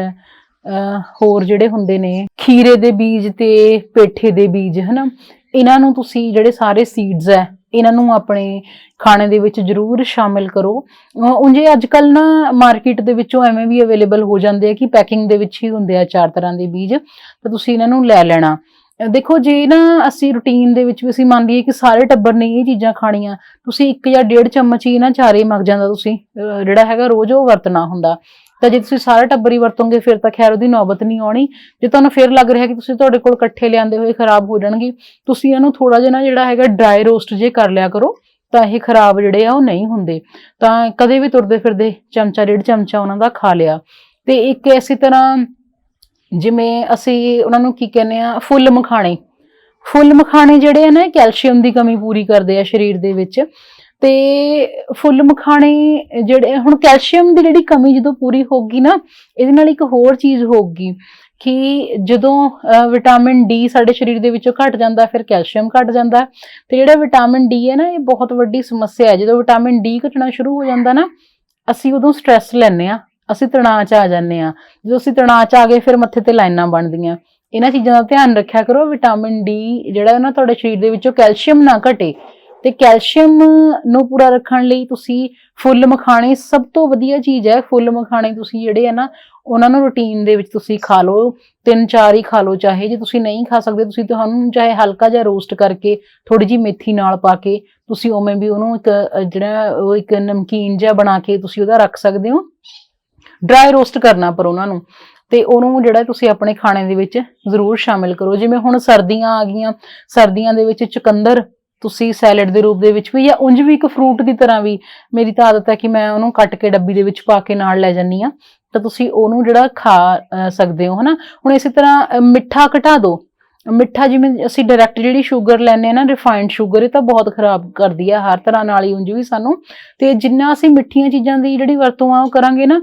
ਹੋਰ ਜਿਹੜੇ ਹੁੰਦੇ ਨੇ, ਖੀਰੇ ਦੇ ਬੀਜ ਤੇ ਪੇਠੇ ਦੇ ਬੀਜ, ਹਨਾ? ਇਹਨਾਂ ਨੂੰ ਤੁਸੀਂ ਜਿਹੜੇ ਸਾਰੇ ਸੀਡਸ ਹੈ, ਇਹਨਾਂ ਨੂੰ ਆਪਣੇ ਖਾਣੇ ਦੇ ਵਿੱਚ ਜ਼ਰੂਰ ਸ਼ਾਮਿਲ ਕਰੋ। ਅਹ ਅੱਜ ਕੱਲ ਨਾ ਮਾਰਕੀਟ ਦੇ ਵਿੱਚੋਂ ਐਵੇਂ ਵੀ ਅਵੇਲੇਬਲ ਹੋ ਜਾਂਦੇ ਆ ਕਿ ਪੈਕਿੰਗ ਦੇ ਵਿੱਚ ਹੀ ਹੁੰਦੇ ਆ ਚਾਰ ਤਰ੍ਹਾਂ ਦੇ ਬੀਜ, ਤਾਂ ਤੁਸੀਂ ਇਹਨਾਂ ਨੂੰ ਲੈ ਲੈਣਾ। ਦੇਖੋ, ਜੇ ਨਾ ਅਸੀਂ ਰੁਟੀਨ ਦੇ ਵਿੱਚ ਵੀ ਅਸੀਂ ਮੰਨ ਲਈਏ ਕਿ ਸਾਰੇ ਟੱਬਰ ਨੇ ਇਹ ਚੀਜ਼ਾਂ ਖਾਣੀਆਂ, ਤੁਸੀਂ ਇੱਕ ਜਾਂ ਡੇਢ ਚਮਚ ਹੀ ਨਾ ਚਾਰੇ ਮਗ ਜਾਂਦਾ ਤੁਸੀਂ ਜਿਹੜਾ ਹੈਗਾ ਰੋਜ਼ ਉਹ ਵਰਤਣਾ ਹੁੰਦਾ। ਤਾਂ ਜੇ ਤੁਸੀਂ ਸਾਰਾ ਟੱਬਰ ਹੀ ਵਰਤੋਗੇ, ਫਿਰ ਤਾਂ ਖੈਰ ਉਹਦੀ ਨੌਬਤ ਨਹੀਂ ਆਉਣੀ। ਜੇ ਤੁਹਾਨੂੰ ਫਿਰ ਲੱਗ ਰਿਹਾ ਕਿ ਤੁਸੀਂ ਤੁਹਾਡੇ ਕੋਲ ਇਕੱਠੇ ਲਿਆਂਦੇ ਹੋਏ ਖਰਾਬ ਹੋ ਜਾਣਗੇ, ਤੁਸੀਂ ਇਹਨੂੰ ਥੋੜਾ ਜਿਹਾ ਨਾ ਜਿਹੜਾ ਹੈਗਾ ਡਰਾਈ ਰੋਸਟ ਜੇ ਕਰ ਲਿਆ ਕਰੋ, ਤਾਂ ਇਹ ਖਰਾਬ ਜਿਹੜੇ ਆ, ਉਹ ਨਹੀਂ ਹੁੰਦੇ। ਤਾਂ ਕਦੇ ਵੀ ਤੁਰਦੇ ਫਿਰਦੇ ਚਮਚਾ, ਡੇਢ ਚਮਚਾ ਉਹਨਾਂ ਦਾ ਖਾ ਲਿਆ। ਤੇ ਇੱਕ ਇਸੇ ਤਰ੍ਹਾਂ ਜਿਵੇਂ ਅਸੀਂ ਉਹਨਾਂ ਨੂੰ ਕੀ ਕਹਿੰਦੇ ਆ, ਫੁੱਲ ਮਖਾਣੇ। ਫੁੱਲ ਮਖਾਣੇ ਜਿਹੜੇ ਆ ਨਾ ਕੈਲਸ਼ੀਅਮ ਦੀ ਕਮੀ ਪੂਰੀ ਕਰਦੇ ਆ ਸਰੀਰ ਦੇ ਵਿੱਚ। ਤੇ ਫੁੱਲ ਮਖਾਣੇ ਜਿਹੜੇ ਹੁਣ ਕੈਲਸ਼ੀਅਮ ਦੀ ਜਿਹੜੀ ਕਮੀ ਜਦੋਂ ਪੂਰੀ ਹੋਗੀ ਨਾ ਇਹਦੇ ਨਾਲ ਇੱਕ ਹੋਰ ਚੀਜ਼ ਹੋਗੀ ਕਿ ਜਦੋਂ ਅਹ, ਵਿਟਾਮਿਨ ਡੀ ਸਾਡੇ ਸਰੀਰ ਦੇ ਵਿੱਚੋਂ ਘਟ ਜਾਂਦਾ ਫਿਰ ਕੈਲਸ਼ੀਅਮ ਘਟ ਜਾਂਦਾ। ਤੇ ਜਿਹੜਾ ਵਿਟਾਮਿਨ ਡੀ ਹੈ ਨਾ ਇਹ ਬਹੁਤ ਵੱਡੀ ਸਮੱਸਿਆ ਹੈ। ਜਦੋਂ ਵਿਟਾਮਿਨ ਡੀ ਘਟਣਾ ਸ਼ੁਰੂ ਹੋ ਜਾਂਦਾ ਨਾ ਅਸੀਂ ਉਦੋਂ ਸਟ੍ਰੈਸ ਲੈਂਦੇ ਆ ਅਸੀਂ ਤਣਾਅ 'ਚ ਆ ਜਾਂਦੇ ਆ ਜਦੋਂ ਅਸੀਂ ਤਣਾਅ 'ਚ ਆ ਗਏ ਫਿਰ ਮੱਥੇ ਤੇ ਲਾਈਨਾਂ ਬਣਦੀਆਂ। ਇਹਨਾਂ ਚੀਜ਼ਾਂ ਦਾ ਧਿਆਨ ਰੱਖਿਆ ਕਰੋ ਵਿਟਾਮਿਨ ਡੀ ਜਿਹੜਾ ਨਾ ਤੁਹਾਡੇ ਸਰੀਰ ਦੇ ਵਿੱਚੋਂ ਕੈਲਸ਼ੀਅਮ ਨਾ ਘਟੇ। ਤੇ ਕੈਲਸ਼ੀਅਮ ਨੂੰ ਪੂਰਾ ਰੱਖਣ ਲਈ ਤੁਸੀਂ ਫੁੱਲ ਮਖਾਣੇ ਸਭ ਤੋਂ ਵਧੀਆ ਚੀਜ਼ ਹੈ। ਫੁੱਲ ਮਖਾਣੇ ਤੁਸੀਂ ਜਿਹੜੇ ਆ ਨਾ, ਉਹਨਾਂ ਨੂੰ ਰੁਟੀਨ ਦੇ ਵਿੱਚ ਤੁਸੀਂ ਖਾ ਲਓ। ਤਿੰਨ ਚਾਰ ਹੀ ਖਾ ਲਓ, ਚਾਹੇ ਜੇ ਤੁਸੀਂ ਨਹੀਂ ਖਾ ਸਕਦੇ, ਤੁਸੀਂ ਤੁਹਾਨੂੰ ਚਾਹੇ ਹਲਕਾ ਜਿਹਾ ਰੋਸਟ ਕਰਕੇ ਥੋੜੀ ਜਿਹੀ ਮੇਥੀ ਨਾਲ ਪਾ ਕੇ ਤੁਸੀਂ ਉਵੇਂ ਵੀ ਉਹਨੂੰ ਇੱਕ, ਜਿਹੜਾ ਉਹ ਇੱਕ ਨਮਕੀਨ ਜਿਹਾ ਬਣਾ ਕੇ ਤੁਸੀਂ ਉਹਦਾ ਰੱਖ ਸਕਦੇ ਹੋ। ਡਰਾਈ ਰੋਸਟ ਕਰਨਾ ਪਰ ਉਹਨਾਂ ਨੂੰ। ਤੇ ਉਹਨੂੰ ਜਿਹੜਾ ਤੁਸੀਂ ਆਪਣੇ ਖਾਣੇ ਦੇ ਵਿੱਚ ਜ਼ਰੂਰ ਸ਼ਾਮਿਲ ਕਰੋ। ਜਿਵੇਂ ਹੁਣ ਸਰਦੀਆਂ ਆ ਗਈਆਂ, ਸਰਦੀਆਂ ਦੇ ਵਿੱਚ ਚੁਕੰਦਰ ਤੁਸੀਂ ਸੈਲਡ ਦੇ ਰੂਪ ਦੇ ਵਿੱਚ ਵੀ ਜਾਂ ਉਂਝ ਵੀ ਇੱਕ ਫਰੂਟ ਦੀ ਤਰ੍ਹਾਂ ਵੀ ਮੇਰੀ ਤਾਂ ਆਦਤ ਹੈ ਕਿ ਮੈਂ ਉਹਨੂੰ ਕੱਟ ਕੇ ਡੱਬੀ ਦੇ ਵਿੱਚ ਪਾ ਕੇ ਨਾਲ ਲੈ ਜਾਂਦੀ ਆ ਤਾਂ ਤੁਸੀਂ ਉਹਨੂੰ ਜਿਹੜਾ ਖਾ ਸਕਦੇ ਹੋ, ਹਨਾ? ਹੁਣ ਇਸੇ ਤਰ੍ਹਾਂ ਮਿੱਠਾ ਘਟਾ ਦਿਓ ਮਿੱਠਾ ਜਿਵੇਂ ਅਸੀਂ ਡਾਇਰੈਕਟ ਜਿਹੜੀ ਸ਼ੂਗਰ ਲੈਂਦੇ ਆ ਨਾ ਰਿਫਾਈਨਡ ਸ਼ੂਗਰ ਇਹ ਤਾਂ ਬਹੁਤ ਖਰਾਬ ਕਰਦੀ ਆ, ਹਰ ਤਰ੍ਹਾਂ ਨਾਲ ਹੀ ਉਂਝ ਵੀ ਸਾਨੂੰ। ਤੇ ਜਿੰਨਾ ਅਸੀਂ ਮਿੱਠੀਆਂ ਚੀਜ਼ਾਂ ਦੀ ਜਿਹੜੀ ਵਰਤੋਂ ਆ ਉਹ ਕਰਾਂਗੇ ਨਾ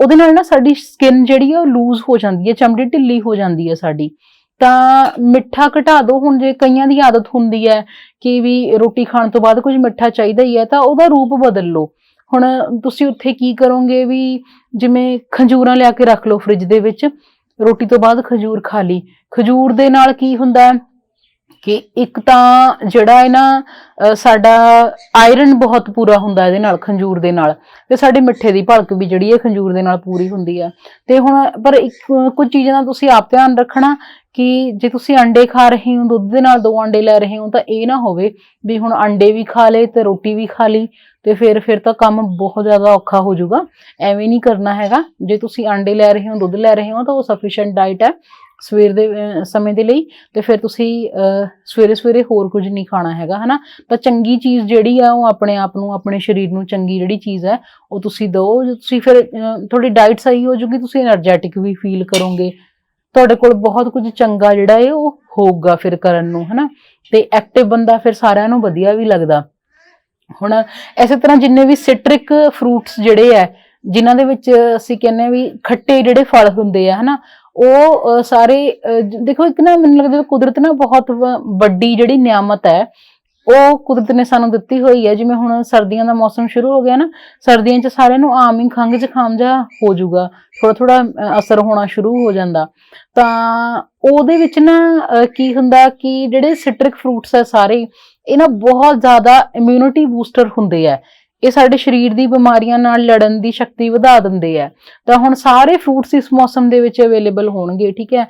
ਉਹਦੇ ਨਾਲ ਨਾ ਸਾਡੀ ਸਕਿਨ ਜਿਹੜੀ ਆ ਉਹ ਲੂਜ਼ ਹੋ ਜਾਂਦੀ ਹੈ ਚਮੜੀ ਢਿੱਲੀ ਹੋ ਜਾਂਦੀ ਹੈ ਸਾਡੀ। ਤਾਂ ਮਿੱਠਾ ਘਟਾ ਦਿਓ ਹੁਣ ਜੇ ਕਈਆਂ ਦੀ ਆਦਤ ਹੁੰਦੀ ਹੈ ਕਿ ਵੀ ਰੋਟੀ ਖਾਣ ਤੋਂ ਬਾਅਦ ਕੁਝ ਮਿੱਠਾ ਚਾਹੀਦਾ ਹੀ ਹੈ, ਤਾਂ ਉਹਦਾ ਰੂਪ ਬਦਲ ਲਓ। ਹੁਣ ਤੁਸੀਂ ਉੱਥੇ ਕੀ ਕਰੋਗੇ ਵੀ ਜਿਵੇਂ ਖੰਜੂਰਾਂ ਲਿਆ ਕੇ ਰੱਖ ਲਓ ਫ੍ਰਿਜ ਦੇ ਵਿੱਚ, ਰੋਟੀ ਤੋਂ ਬਾਅਦ ਖਜੂਰ ਖਾ ਲਈ। ਖਜੂਰ ਦੇ ਨਾਲ ਕੀ ਹੁੰਦਾ ਕਿ ਇੱਕ ਤਾਂ ਜਿਹੜਾ ਹੈ ਨਾ ਸਾਡਾ ਆਇਰਨ ਬਹੁਤ ਪੂਰਾ ਹੁੰਦਾ ਇਹਦੇ ਨਾਲ, ਖੰਜੂਰ ਦੇ ਨਾਲ। ਤੇ ਸਾਡੇ ਮਿੱਠੇ ਦੀ ਭਲਕ ਵੀ ਜਿਹੜੀ ਹੈ ਖੰਜੂਰ ਦੇ ਨਾਲ ਪੂਰੀ ਹੁੰਦੀ ਆ ਤੇ ਹੁਣ ਪਰ ਇੱਕ ਕੁਝ ਚੀਜ਼ਾਂ ਦਾ ਤੁਸੀਂ ਆਪ ਧਿਆਨ ਰੱਖਣਾ ਕਿ ਜੇ ਤੁਸੀਂ ਅੰਡੇ ਖਾ ਰਹੇ ਹੋ, ਦੁੱਧ ਦੇ ਨਾਲ ਦੋ ਅੰਡੇ ਲੈ ਰਹੇ ਹੋ, ਤਾਂ ਇਹ ਨਾ ਹੋਵੇ ਵੀ ਹੁਣ ਅੰਡੇ ਵੀ ਖਾ ਲਏ ਤੇ ਰੋਟੀ ਵੀ ਖਾ ਲਈ ਤੇ ਫਿਰ ਫਿਰ ਤਾਂ ਕੰਮ ਬਹੁਤ ਜ਼ਿਆਦਾ ਔਖਾ ਹੋ ਜਾਊਗਾ। ਐਵੇਂ ਨਹੀਂ ਕਰਨਾ ਹੈਗਾ। ਜੇ ਤੁਸੀਂ ਅੰਡੇ ਲੈ ਰਹੇ ਹੋ, ਦੁੱਧ ਲੈ ਰਹੇ ਹੋ, ਤਾਂ ਉਹ ਸਫੀਸ਼ੀਐਂਟ ਡਾਈਟ ਹੈ ਸਵੇਰ ਦੇ ਸਮੇਂ ਦੇ ਲਈ ਤੇ ਫਿਰ ਤੁਸੀਂ ਸਵੇਰੇ ਸਵੇਰੇ ਹੋਰ ਕੁਝ ਨਹੀਂ ਖਾਣਾ ਹੈਗਾ, ਹਨਾ? ਤਾਂ ਚੰਗੀ ਚੀਜ਼ ਜਿਹੜੀ ਆ, ਉਹ ਆਪਣੇ ਆਪ ਨੂੰ, ਆਪਣੇ ਸਰੀਰ ਨੂੰ ਚੰਗੀ ਜਿਹੜੀ ਚੀਜ਼ ਹੈ, ਉਹ ਤੁਸੀਂ ਦਿਓ। ਤੁਸੀਂ ਫਿਰ ਤੁਹਾਡੀ ਡਾਈਟ ਸਹੀ ਹੋ ਜੂਗੀ ਤੁਸੀਂ એનર્ਜੈਟਿਕ ਵੀ ਫੀਲ ਕਰੋਗੇ। ਤੁਹਾਡੇ ਕੋਲ ਬਹੁਤ ਕੁਝ ਚੰਗਾ ਜਿਹੜਾ ਹੈ ਉਹ ਹੋਊਗਾ ਫਿਰ ਕਰਨ ਨੂੰ, ਹਨਾ? ਤੇ ਐਕਟਿਵ ਬੰਦਾ ਫਿਰ ਸਾਰਿਆਂ ਨੂੰ ਵਧੀਆ ਵੀ ਲੱਗਦਾ। ਹੁਣ ਇਸੇ ਤਰ੍ਹਾਂ ਜਿੰਨੇ ਵੀ ਸਿਟ੍ਰਿਕ ਫਰੂਟਸ ਜਿਹੜੇ ਆ, ਜਿਨ੍ਹਾਂ ਦੇ ਵਿੱਚ ਅਸੀਂ ਕਹਿੰਦੇ ਆ ਵੀ ਖੱਟੇ ਜਿਹੜੇ ਫਲ ਹੁੰਦੇ ਆ, ਹਨਾ? ਉਹ ਸਾਰੇ ਦੇਖੋ ਇੱਕ ਨਾ ਮੈਨੂੰ ਲੱਗਦਾ ਕੁਦਰਤ ਨਾ ਬਹੁਤ ਵੱਡੀ ਜਿਹੜੀ ਨਿਆਮਤ ਹੈ ਉਹ ਕੁਦਰਤ ਨੇ ਸਾਨੂੰ ਦਿੱਤੀ ਹੋਈ ਹੈ, ਜਿਵੇਂ ਹੁਣ ਸਰਦੀਆਂ ਦਾ ਮੌਸਮ ਸ਼ੁਰੂ ਹੋ ਗਿਆ ਨਾ, ਸਰਦੀਆਂ 'ਚ ਸਾਰਿਆਂ ਨੂੰ ਆਮ ਹੀ ਖੰਘ ਜ਼ੁਕਾਮ ਜਾ ਹੋ ਜਾਊਗਾ ਥੋੜਾ ਥੋੜਾ ਅਸਰ ਹੋਣਾ ਸ਼ੁਰੂ ਹੋ ਜਾਂਦਾ। ਤਾਂ ਉਹਦੇ ਵਿੱਚ ਨਾ ਕੀ ਹੁੰਦਾ ਕਿ ਜਿਹੜੇ ਸਿਟ੍ਰਿਕ ਫਰੂਟਸ ਆ ਸਾਰੇ ਇਹ ਨਾ ਬਹੁਤ ਜ਼ਿਆਦਾ ਇਮਿਊਨਿਟੀ ਬੂਸਟਰ ਹੁੰਦੇ ਆ। ਇਹ ਸਾਡੇ ਸਰੀਰ ਦੀ ਬਿਮਾਰੀਆਂ ਨਾਲ ਲੜਨ ਦੀ ਸ਼ਕਤੀ ਵਧਾ ਦਿੰਦੇ ਆ। ਤਾਂ ਹੁਣ ਸਾਰੇ ਫਰੂਟਸ ਇਸ ਮੌਸਮ ਦੇ ਵਿੱਚ ਅਵੇਲੇਬਲ ਹੋਣਗੇ, ਠੀਕ ਹੈ?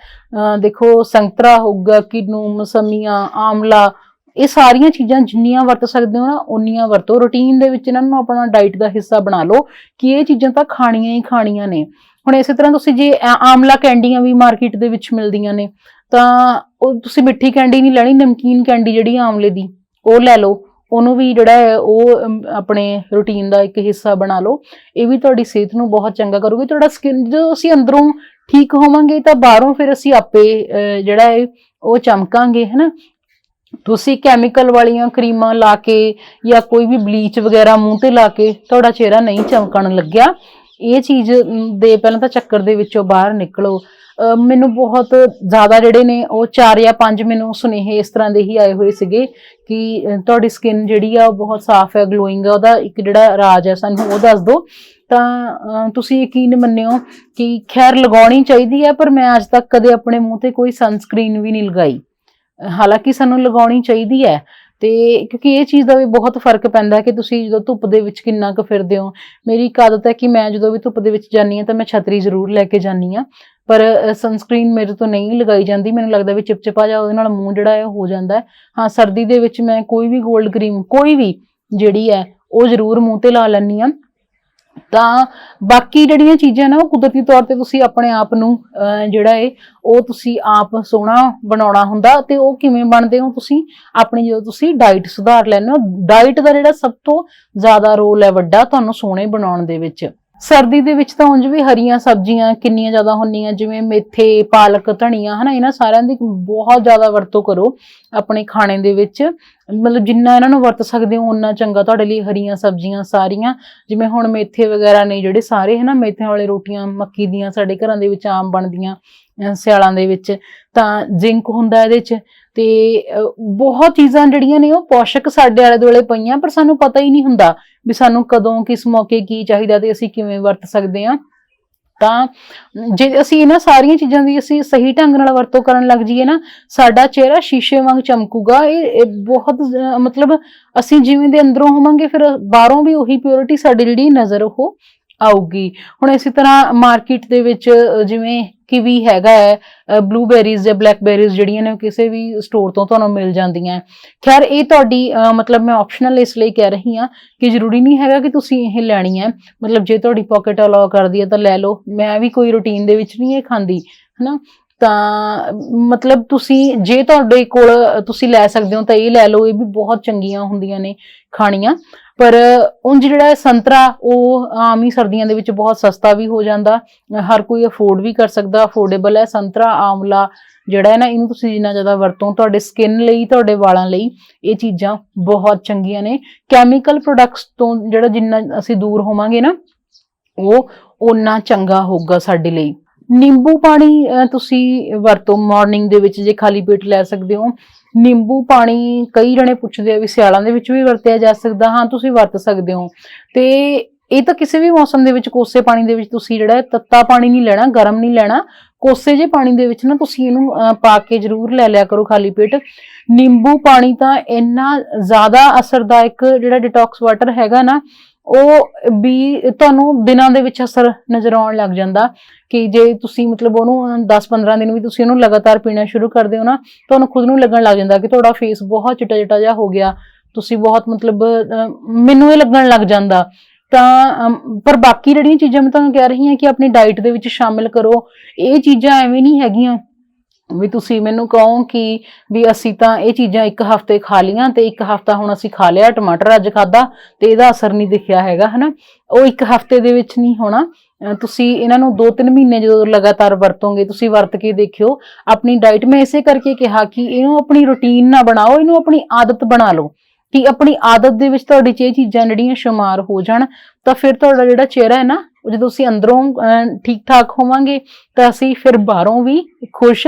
ਦੇਖੋ ਸੰਤਰਾ ਹੋਊਗਾ ਕਿਨੂੰ ਮਸਮੀਆਂ ਆਮਲਾ ਇਹ ਸਾਰੀਆਂ ਚੀਜ਼ਾਂ ਜਿੰਨੀਆਂ ਵਰਤ ਸਕਦੇ ਹੋ ਨਾ ਉਨੀਆਂ ਵਰਤੋ। ਰੂਟੀਨ ਦੇ ਵਿੱਚ ਇਹਨਾਂ ਨੂੰ ਆਪਣਾ ਡਾਈਟ ਦਾ ਹਿੱਸਾ ਬਣਾ ਲਓ ਕਿ ਇਹ ਚੀਜ਼ਾਂ ਤਾਂ ਖਾਣੀਆਂ ਹੀ ਖਾਣੀਆਂ ਨੇ। ਹੁਣ ਇਸੇ ਤਰ੍ਹਾਂ ਤੁਸੀਂ ਜੇ ਆਮਲਾ ਕੈਂਡੀਆਂ ਵੀ ਮਾਰਕੀਟ ਦੇ ਵਿੱਚ ਮਿਲਦੀਆਂ ਨੇ ਤਾਂ ਉਹ ਤੁਸੀਂ ਮਿੱਠੀ ਕੈਂਡੀ ਨਹੀਂ ਲੈਣੀ ਨਮਕੀਨ ਕੈਂਡੀ ਜਿਹੜੀ ਆਮਲੇ ਦੀ ਉਹ ਲੈ ਲਓ। ਉਹਨੂੰ ਵੀ ਜਿਹੜਾ ਹੈ ਉਹ ਆਪਣੇ ਰੂਟੀਨ ਦਾ ਇੱਕ ਹਿੱਸਾ ਬਣਾ ਲਓ। ਇਹ ਵੀ ਤੁਹਾਡੀ ਸਿਹਤ ਨੂੰ ਬਹੁਤ ਚੰਗਾ ਕਰੂਗੀ। ਤੁਹਾਡਾ ਸਕਿਨ ਜਦੋਂ ਅਸੀਂ ਅੰਦਰੋਂ ਠੀਕ ਹੋਵਾਂਗੇ ਤਾਂ ਬਾਹਰੋਂ ਫਿਰ ਅਸੀਂ ਆਪੇ ਅਹ, ਜਿਹੜਾ ਹੈ ਉਹ ਚਮਕਾਂਗੇ ਹਨਾ? ਤੁਸੀਂ ਕੈਮੀਕਲ ਵਾਲੀਆਂ ਕਰੀਮਾਂ ਲਾ ਕੇ ਜਾਂ ਕੋਈ ਵੀ ਬਲੀਚ ਵਗੈਰਾ ਮੂੰਹ ਤੇ ਲਾ ਕੇ ਤੁਹਾਡਾ ਚਿਹਰਾ ਨਹੀਂ ਚਮਕਣ ਲੱਗਿਆ, ਇਹ ਚੀਜ਼ ਦੇ ਪਹਿਲਾਂ ਤਾਂ ਚੱਕਰ ਦੇ ਵਿੱਚੋਂ ਬਾਹਰ ਨਿਕਲੋ। ਮੈਨੂੰ ਬਹੁਤ ਜ਼ਿਆਦਾ ਜਿਹੜੇ ਨੇ ਉਹ ਚਾਰ ਜਾਂ ਪੰਜ ਮੈਨੂੰ ਸੁਨੇਹੇ ਇਸ ਤਰ੍ਹਾਂ ਦੇ ਹੀ ਆਏ ਹੋਏ ਸੀਗੇ ਕਿ ਤੁਹਾਡੀ ਸਕਿਨ ਜਿਹੜੀ ਆ ਉਹ ਬਹੁਤ ਸਾਫ਼ ਹੈ ਗਲੋਇੰਗ ਹੈ ਉਹਦਾ ਇੱਕ ਜਿਹੜਾ ਰਾਜ ਹੈ ਸਾਨੂੰ ਉਹ ਦੱਸ ਦਿਓ। ਤਾਂ ਤੁਸੀਂ ਯਕੀਨ ਮੰਨਿਓ ਕਿ ਖੈਰ ਲਗਾਉਣੀ ਚਾਹੀਦੀ ਹੈ ਪਰ ਮੈਂ ਅੱਜ ਤੱਕ ਕਦੇ ਆਪਣੇ ਮੂੰਹ ਤੇ ਕੋਈ ਸਨਸਕ੍ਰੀਨ ਵੀ ਨਹੀਂ ਲਗਾਈ। ਹਾਲਾਂਕਿ ਸਾਨੂੰ ਲਗਾਉਣੀ ਚਾਹੀਦੀ ਹੈ ਤੇ ਕਿਉਂਕਿ ਇਹ ਚੀਜ਼ ਦਾ ਵੀ ਬਹੁਤ ਫ਼ਰਕ ਪੈਂਦਾ ਕਿ ਤੁਸੀਂ ਜਦੋਂ ਧੁੱਪ ਦੇ ਵਿੱਚ ਕਿੰਨਾ ਕੁ ਫਿਰਦੇ ਹੋ, ਮੇਰੀ ਇੱਕ ਆਦਤ ਹੈ ਕਿ ਮੈਂ ਜਦੋਂ ਵੀ ਧੁੱਪ ਦੇ ਵਿੱਚ ਜਾਂਦੀ ਹਾਂ ਤਾਂ ਮੈਂ ਛਤਰੀ ਜ਼ਰੂਰ ਲੈ ਕੇ ਜਾਂਦੀ ਹਾਂ, ਪਰ ਸਨਸਕ੍ਰੀਨ ਮੇਰੇ ਤੋਂ ਨਹੀਂ ਲਗਾਈ ਜਾਂਦੀ, ਮੈਨੂੰ ਲੱਗਦਾ ਵੀ ਚਿਪਚਿਪਾ ਜਾ ਉਹਦੇ ਨਾਲ ਮੂੰਹ ਜਿਹੜਾ ਹੈ ਹੋ ਜਾਂਦਾ ਹਾਂ। ਸਰਦੀ ਦੇ ਵਿੱਚ ਮੈਂ ਕੋਈ ਵੀ 골ਡ ਕਰੀਮ ਕੋਈ ਵੀ ਜਿਹੜੀ ਹੈ ਉਹ ਜ਼ਰੂਰ ਮੂੰਹ ਤੇ ਲਾ ਲੈਂਦੀ ਹਾਂ। ਤਾਂ ਬਾਕੀ ਜਿਹੜੀਆਂ ਚੀਜ਼ਾਂ ਨਾ ਉਹ ਕੁਦਰਤੀ ਤੌਰ ਤੇ ਤੁਸੀਂ ਆਪਣੇ ਆਪ ਨੂੰ ਜਿਹੜਾ ਹੈ ਉਹ ਤੁਸੀਂ ਆਪ ਸੋਹਣਾ ਬਣਾਉਣਾ ਹੁੰਦਾ ਤੇ ਉਹ ਕਿਵੇਂ ਬਣਦੇ ਹੋ ਤੁਸੀਂ? ਆਪਣੀ ਜਦੋਂ ਤੁਸੀਂ ਡਾਈਟ ਸੁਧਾਰ ਲੈਂਦੇ ਹੋ ਡਾਈਟ ਦਾ ਜਿਹੜਾ ਸਭ ਤੋਂ ਜ਼ਿਆਦਾ ਰੋਲ ਹੈ ਵੱਡਾ ਤੁਹਾਨੂੰ ਸੋਹਣੇ ਬਣਾਉਣ ਦੇ ਵਿੱਚ। ਸਰਦੀ ਦੇ ਵਿੱਚ ਤਾਂ ਉਂਝ ਵੀ ਹਰੀਆਂ ਸਬਜ਼ੀਆਂ ਕਿੰਨੀਆਂ ਜ਼ਿਆਦਾ ਹੁੰਦੀਆਂ, ਜਿਵੇਂ ਮੇਥੇ, ਪਾਲਕ, ਧਨੀਆ, ਹਨਾ, ਇਹਨਾਂ ਸਾਰਿਆਂ ਦੀ ਬਹੁਤ ਜ਼ਿਆਦਾ ਵਰਤੋਂ ਕਰੋ ਆਪਣੇ ਖਾਣੇ ਦੇ ਵਿੱਚ। ਮਤਲਬ ਜਿੰਨਾ ਇਹਨਾਂ ਨੂੰ ਵਰਤ ਸਕਦੇ ਹੋ ਉਨਾ ਚੰਗਾ ਤੁਹਾਡੇ ਲਈ ਹਰੀਆਂ ਸਬਜ਼ੀਆਂ ਸਾਰੀਆਂ। ਜਿਵੇਂ ਹੁਣ ਮੇਥੇ ਵਗੈਰਾ ਨੇ ਜਿਹੜੇ ਸਾਰੇ, ਹਨਾ, ਮੇਥਿਆਂ ਵਾਲੇ ਰੋਟੀਆਂ, ਮੱਕੀ ਦੀਆਂ ਸਾਡੇ ਘਰਾਂ ਦੇ ਵਿੱਚ ਆਮ ਬਣਦੀਆਂ ਸਿਆਲਾਂ ਦੇ ਵਿੱਚ। ਤਾਂ ਜ਼ਿੰਕ ਹੁੰਦਾ ਇਹਦੇ 'ਚ। ਤੇ ਬਹੁਤ ਚੀਜ਼ਾਂ ਜਿਹੜੀਆਂ ਨੇ ਉਹ ਪੋਸ਼ਕ ਸਾਡੇ ਆਲੇ ਦੁਆਲੇ ਪਈਆਂ, ਪਰ ਸਾਨੂੰ ਪਤਾ ਹੀ ਨਹੀਂ ਹੁੰਦਾ ਵੀ ਸਾਨੂੰ ਕਦੋਂ, ਕਿਸ ਮੌਕੇ ਕੀ ਚਾਹੀਦਾ ਤੇ ਅਸੀਂ ਕਿਵੇਂ ਵਰਤ ਸਕਦੇ ਹਾਂ। ਤਾਂ, ਜੇ ਅਸੀਂ ਇਹਨਾਂ ਸਾਰੀਆਂ ਚੀਜ਼ਾਂ ਦੀ ਅਸੀਂ ਸਹੀ ਢੰਗ ਨਾਲ ਵਰਤੋਂ ਕਰਨ ਲੱਗ ਜਾਈਏ ਨਾ, ਸਾਡਾ ਚਿਹਰਾ ਸ਼ੀਸ਼ੇ ਵਾਂਗ ਚਮਕੂਗਾ। ਇਹ ਬਹੁਤ ਮਤਲਬ ਅਸੀਂ ਜਿਵੇਂ ਦੇ ਅੰਦਰੋਂ ਹੋਵਾਂਗੇ, ਫਿਰ ਬਾਹਰੋਂ ਵੀ ਉਹੀ ਪਿਓਰਿਟੀ ਸਾਡੀ ਜਿਹੜੀ ਨਜ਼ਰ ਉਹ ਆਊਗੀ। ਹੁਣ ਇਸੇ ਤਰ੍ਹਾਂ ਮਾਰਕੀਟ ਦੇ ਵਿੱਚ ਅਹ, ਜਿਵੇਂ ਕਿਵੀ ਹੈਗਾ ਹੈ ਬਲੂਬੇਰੀਜ਼ ਜਾਂ ਬਲੈਕਬੇਰੀਜ਼ ਜਿਹੜੀਆਂ ਨੇ ਕਿਸੇ ਵੀ ਸਟੋਰ ਤੋਂ ਤੁਹਾਨੂੰ ਮਿਲ ਜਾਂਦੀਆਂ। ਖੈਰ ਇਹ ਤੁਹਾਡੀ ਮਤਲਬ ਮੈਂ ਆਪਸ਼ਨਲ ਇਸ ਲਈ ਕਹਿ ਰਹੀ ਹਾਂ ਕਿ ਜ਼ਰੂਰੀ ਨਹੀਂ ਹੈਗਾ ਕਿ ਤੁਸੀਂ ਇਹ ਲੈਣੀ ਹੈ। ਮਤਲਬ ਜੇ ਤੁਹਾਡੀ ਪਾਕਟ ਅਲਾਉ ਕਰਦੀ ਹੈ ਤਾਂ ਲੈ ਲਓ। ਮੈਂ ਵੀ ਕੋਈ ਰੁਟੀਨ ਦੇ ਵਿੱਚ ਨਹੀਂ ਇਹ ਖਾਂਦੀ ਹਨਾ? ਤਾਂ ਮਤਲਬ ਤੁਸੀਂ ਜੇ ਤੁਹਾਡੇ ਕੋਲ ਤੁਸੀਂ ਲੈ ਸਕਦੇ ਹੋ ਤਾਂ ਇਹ ਲੈ ਲਓ। ਇਹ ਵੀ ਬਹੁਤ ਚੰਗੀਆਂ ਹੁੰਦੀਆਂ ਨੇ ਖਾਣੀਆਂ। ਪਰ ਉਂਝ ਜਿਹੜਾ ਇਹ ਸੰਤਰਾ, ਉਹ ਆਮ ਹੀ ਸਰਦੀਆਂ ਦੇ ਵਿੱਚ ਬਹੁਤ ਸਸਤਾ ਵੀ ਹੋ ਜਾਂਦਾ। ਹਰ ਕੋਈ ਅਫੋਰਡ ਵੀ ਕਰ ਸਕਦਾ ਅਫੋਰਡੇਬਲ ਹੈ ਸੰਤਰਾ ਆਮਲਾ ਜਿਹੜਾ ਹੈ ਨਾ, ਇਹਨੂੰ ਤੁਸੀਂ ਜਿੰਨਾ ਜ਼ਿਆਦਾ ਵਰਤੋਂ ਤੁਹਾਡੇ ਸਕਿਨ ਲਈ, ਤੁਹਾਡੇ ਵਾਲਾਂ ਲਈ, ਇਹ ਚੀਜ਼ਾਂ ਬਹੁਤ ਚੰਗੀਆਂ ਨੇ। ਕੈਮੀਕਲ ਪ੍ਰੋਡਕਟਸ ਤੋਂ ਜਿਹੜਾ ਜਿੰਨਾ ਅਸੀਂ ਦੂਰ ਹੋਵਾਂਗੇ ਨਾ, ਉਹ ਓਨਾ ਚੰਗਾ ਹੋਊਗਾ ਸਾਡੇ ਲਈ। ਨਿੰਬੂ ਪਾਣੀ ਤੁਸੀਂ ਵਰਤੋਂ ਮਾਰਨਿੰਗ ਦੇ ਵਿੱਚ ਜੇ ਖਾਲੀ ਪੇਟ ਲੈ ਸਕਦੇ ਹੋ ਨਿੰਬੂ ਪਾਣੀ ਕਈ ਜਣੇ ਪੁੱਛਦੇ ਆ ਵੀ ਸਿਆਲਾਂ ਦੇ ਵਿੱਚ ਵੀ ਵਰਤਿਆ ਜਾ ਸਕਦਾ, ਹਾਂ, ਤੁਸੀਂ ਵਰਤ ਸਕਦੇ ਹੋ। ਤੇ ਇਹ ਤਾਂ ਕਿਸੇ ਵੀ ਮੌਸਮ ਦੇ ਵਿੱਚ ਕੋਸੇ ਪਾਣੀ ਦੇ ਵਿੱਚ ਤੁਸੀਂ ਜਿਹੜਾ ਤੱਤਾ ਪਾਣੀ ਨਹੀਂ ਲੈਣਾ, ਗਰਮ ਨਹੀਂ ਲੈਣਾ। ਕੋਸੇ ਜੇ ਪਾਣੀ ਦੇ ਵਿੱਚ ਨਾ ਤੁਸੀਂ ਇਹਨੂੰ ਪਾ ਕੇ ਜ਼ਰੂਰ ਲੈ ਲਿਆ ਕਰੋ ਖਾਲੀ ਪੇਟ। ਨਿੰਬੂ ਪਾਣੀ ਤਾਂ ਇੰਨਾ ਜ਼ਿਆਦਾ ਅਸਰਦਾਇਕ ਜਿਹੜਾ ਡਿਟੌਕਸ ਵਾਟਰ ਹੈਗਾ ਨਾ ਉਹ ਵੀ ਤੁਹਾਨੂੰ ਦਿਨਾਂ ਦੇ ਵਿੱਚ ਅਸਰ ਨਜ਼ਰ ਆਉਣ ਲੱਗ ਜਾਂਦਾ ਕਿ ਜੇ ਤੁਸੀਂ ਮਤਲਬ ਉਹਨੂੰ 10-15 ਦਿਨ ਵੀ ਤੁਸੀਂ ਉਹਨੂੰ ਲਗਾਤਾਰ ਪੀਣਾ ਸ਼ੁਰੂ ਕਰਦੇ ਹੋ ਨਾ ਤੁਹਾਨੂੰ ਖੁਦ ਨੂੰ ਲੱਗਣ ਲੱਗ ਜਾਂਦਾ ਕਿ ਤੁਹਾਡਾ ਫੇਸ ਬਹੁਤ ਚਿੱਟਾ ਚਿੱਟਾ ਜਿਹਾ ਹੋ ਗਿਆ ਤੁਸੀਂ ਬਹੁਤ ਮਤਲਬ ਅਹ, ਮੈਨੂੰ ਇਹ ਲੱਗਣ ਲੱਗ ਜਾਂਦਾ। ਤਾਂ ਪਰ ਬਾਕੀ ਜਿਹੜੀਆਂ ਚੀਜ਼ਾਂ ਮੈਂ ਤੁਹਾਨੂੰ ਕਹਿ ਰਹੀ ਹਾਂ ਕਿ ਆਪਣੀ ਡਾਈਟ ਦੇ ਵਿੱਚ ਸ਼ਾਮਿਲ ਕਰੋ ਇਹ ਚੀਜ਼ਾਂ ਐਵੇਂ ਨਹੀਂ ਹੈਗੀਆਂ। ਵੀ ਤੁਸੀਂ ਮੈਨੂੰ ਕਹੋ ਕਿ ਵੀ ਅਸੀਂ ਤਾਂ ਇਹ ਚੀਜ਼ਾਂ ਇੱਕ ਹਫ਼ਤੇ ਖਾ ਲੀਆਂ ਤੇ ਇੱਕ ਹਫ਼ਤਾ ਹੁਣ ਅਸੀਂ ਖਾ ਲਿਆ, ਟਮਾਟਰ ਅੱਜ ਖਾਦਾ ਤੇ ਇਹਦਾ ਅਸਰ ਨਹੀਂ ਦਿਖਿਆ ਹੈਗਾ, ਹਨਾ? ਉਹ ਇੱਕ ਹਫ਼ਤੇ ਦੇ ਵਿੱਚ ਨਹੀਂ ਹੋਣਾ। ਤੁਸੀਂ ਇਹਨਾਂ ਨੂੰ 2-3 ਮਹੀਨੇ ਜਦੋਂ ਲਗਾਤਾਰ ਵਰਤੋਗੇ, ਤੁਸੀਂ ਵਰਤ ਕੇ ਦੇਖਿਓ। ਆਪਣੀ ਡਾਈਟ ਮੈਂ ਇਸੇ ਕਰਕੇ ਕਿਹਾ ਕਿ ਇਹਨੂੰ ਆਪਣੀ ਰੁਟੀਨ ਨਾ ਬਣਾਓ, ਇਹਨੂੰ ਆਪਣੀ ਆਦਤ ਬਣਾ ਲਓ। ਕਿ ਆਪਣੀ ਆਦਤ ਦੇ ਵਿੱਚ ਤੁਹਾਡੀ 'ਚ ਇਹ ਚੀਜ਼ਾਂ ਜਿਹੜੀਆਂ ਸ਼ੁਮਾਰ ਹੋ ਜਾਣ ਤਾਂ ਫਿਰ ਤੁਹਾਡਾ ਜਿਹੜਾ ਚਿਹਰਾ ਹੈ ਨਾ ਉਹ ਜਦੋਂ ਅਸੀਂ ਅੰਦਰੋਂ ਠੀਕ ਠਾਕ ਹੋਵਾਂਗੇ ਤਾਂ ਅਸੀਂ ਫਿਰ ਬਾਹਰੋਂ ਵੀ ਖੁਸ਼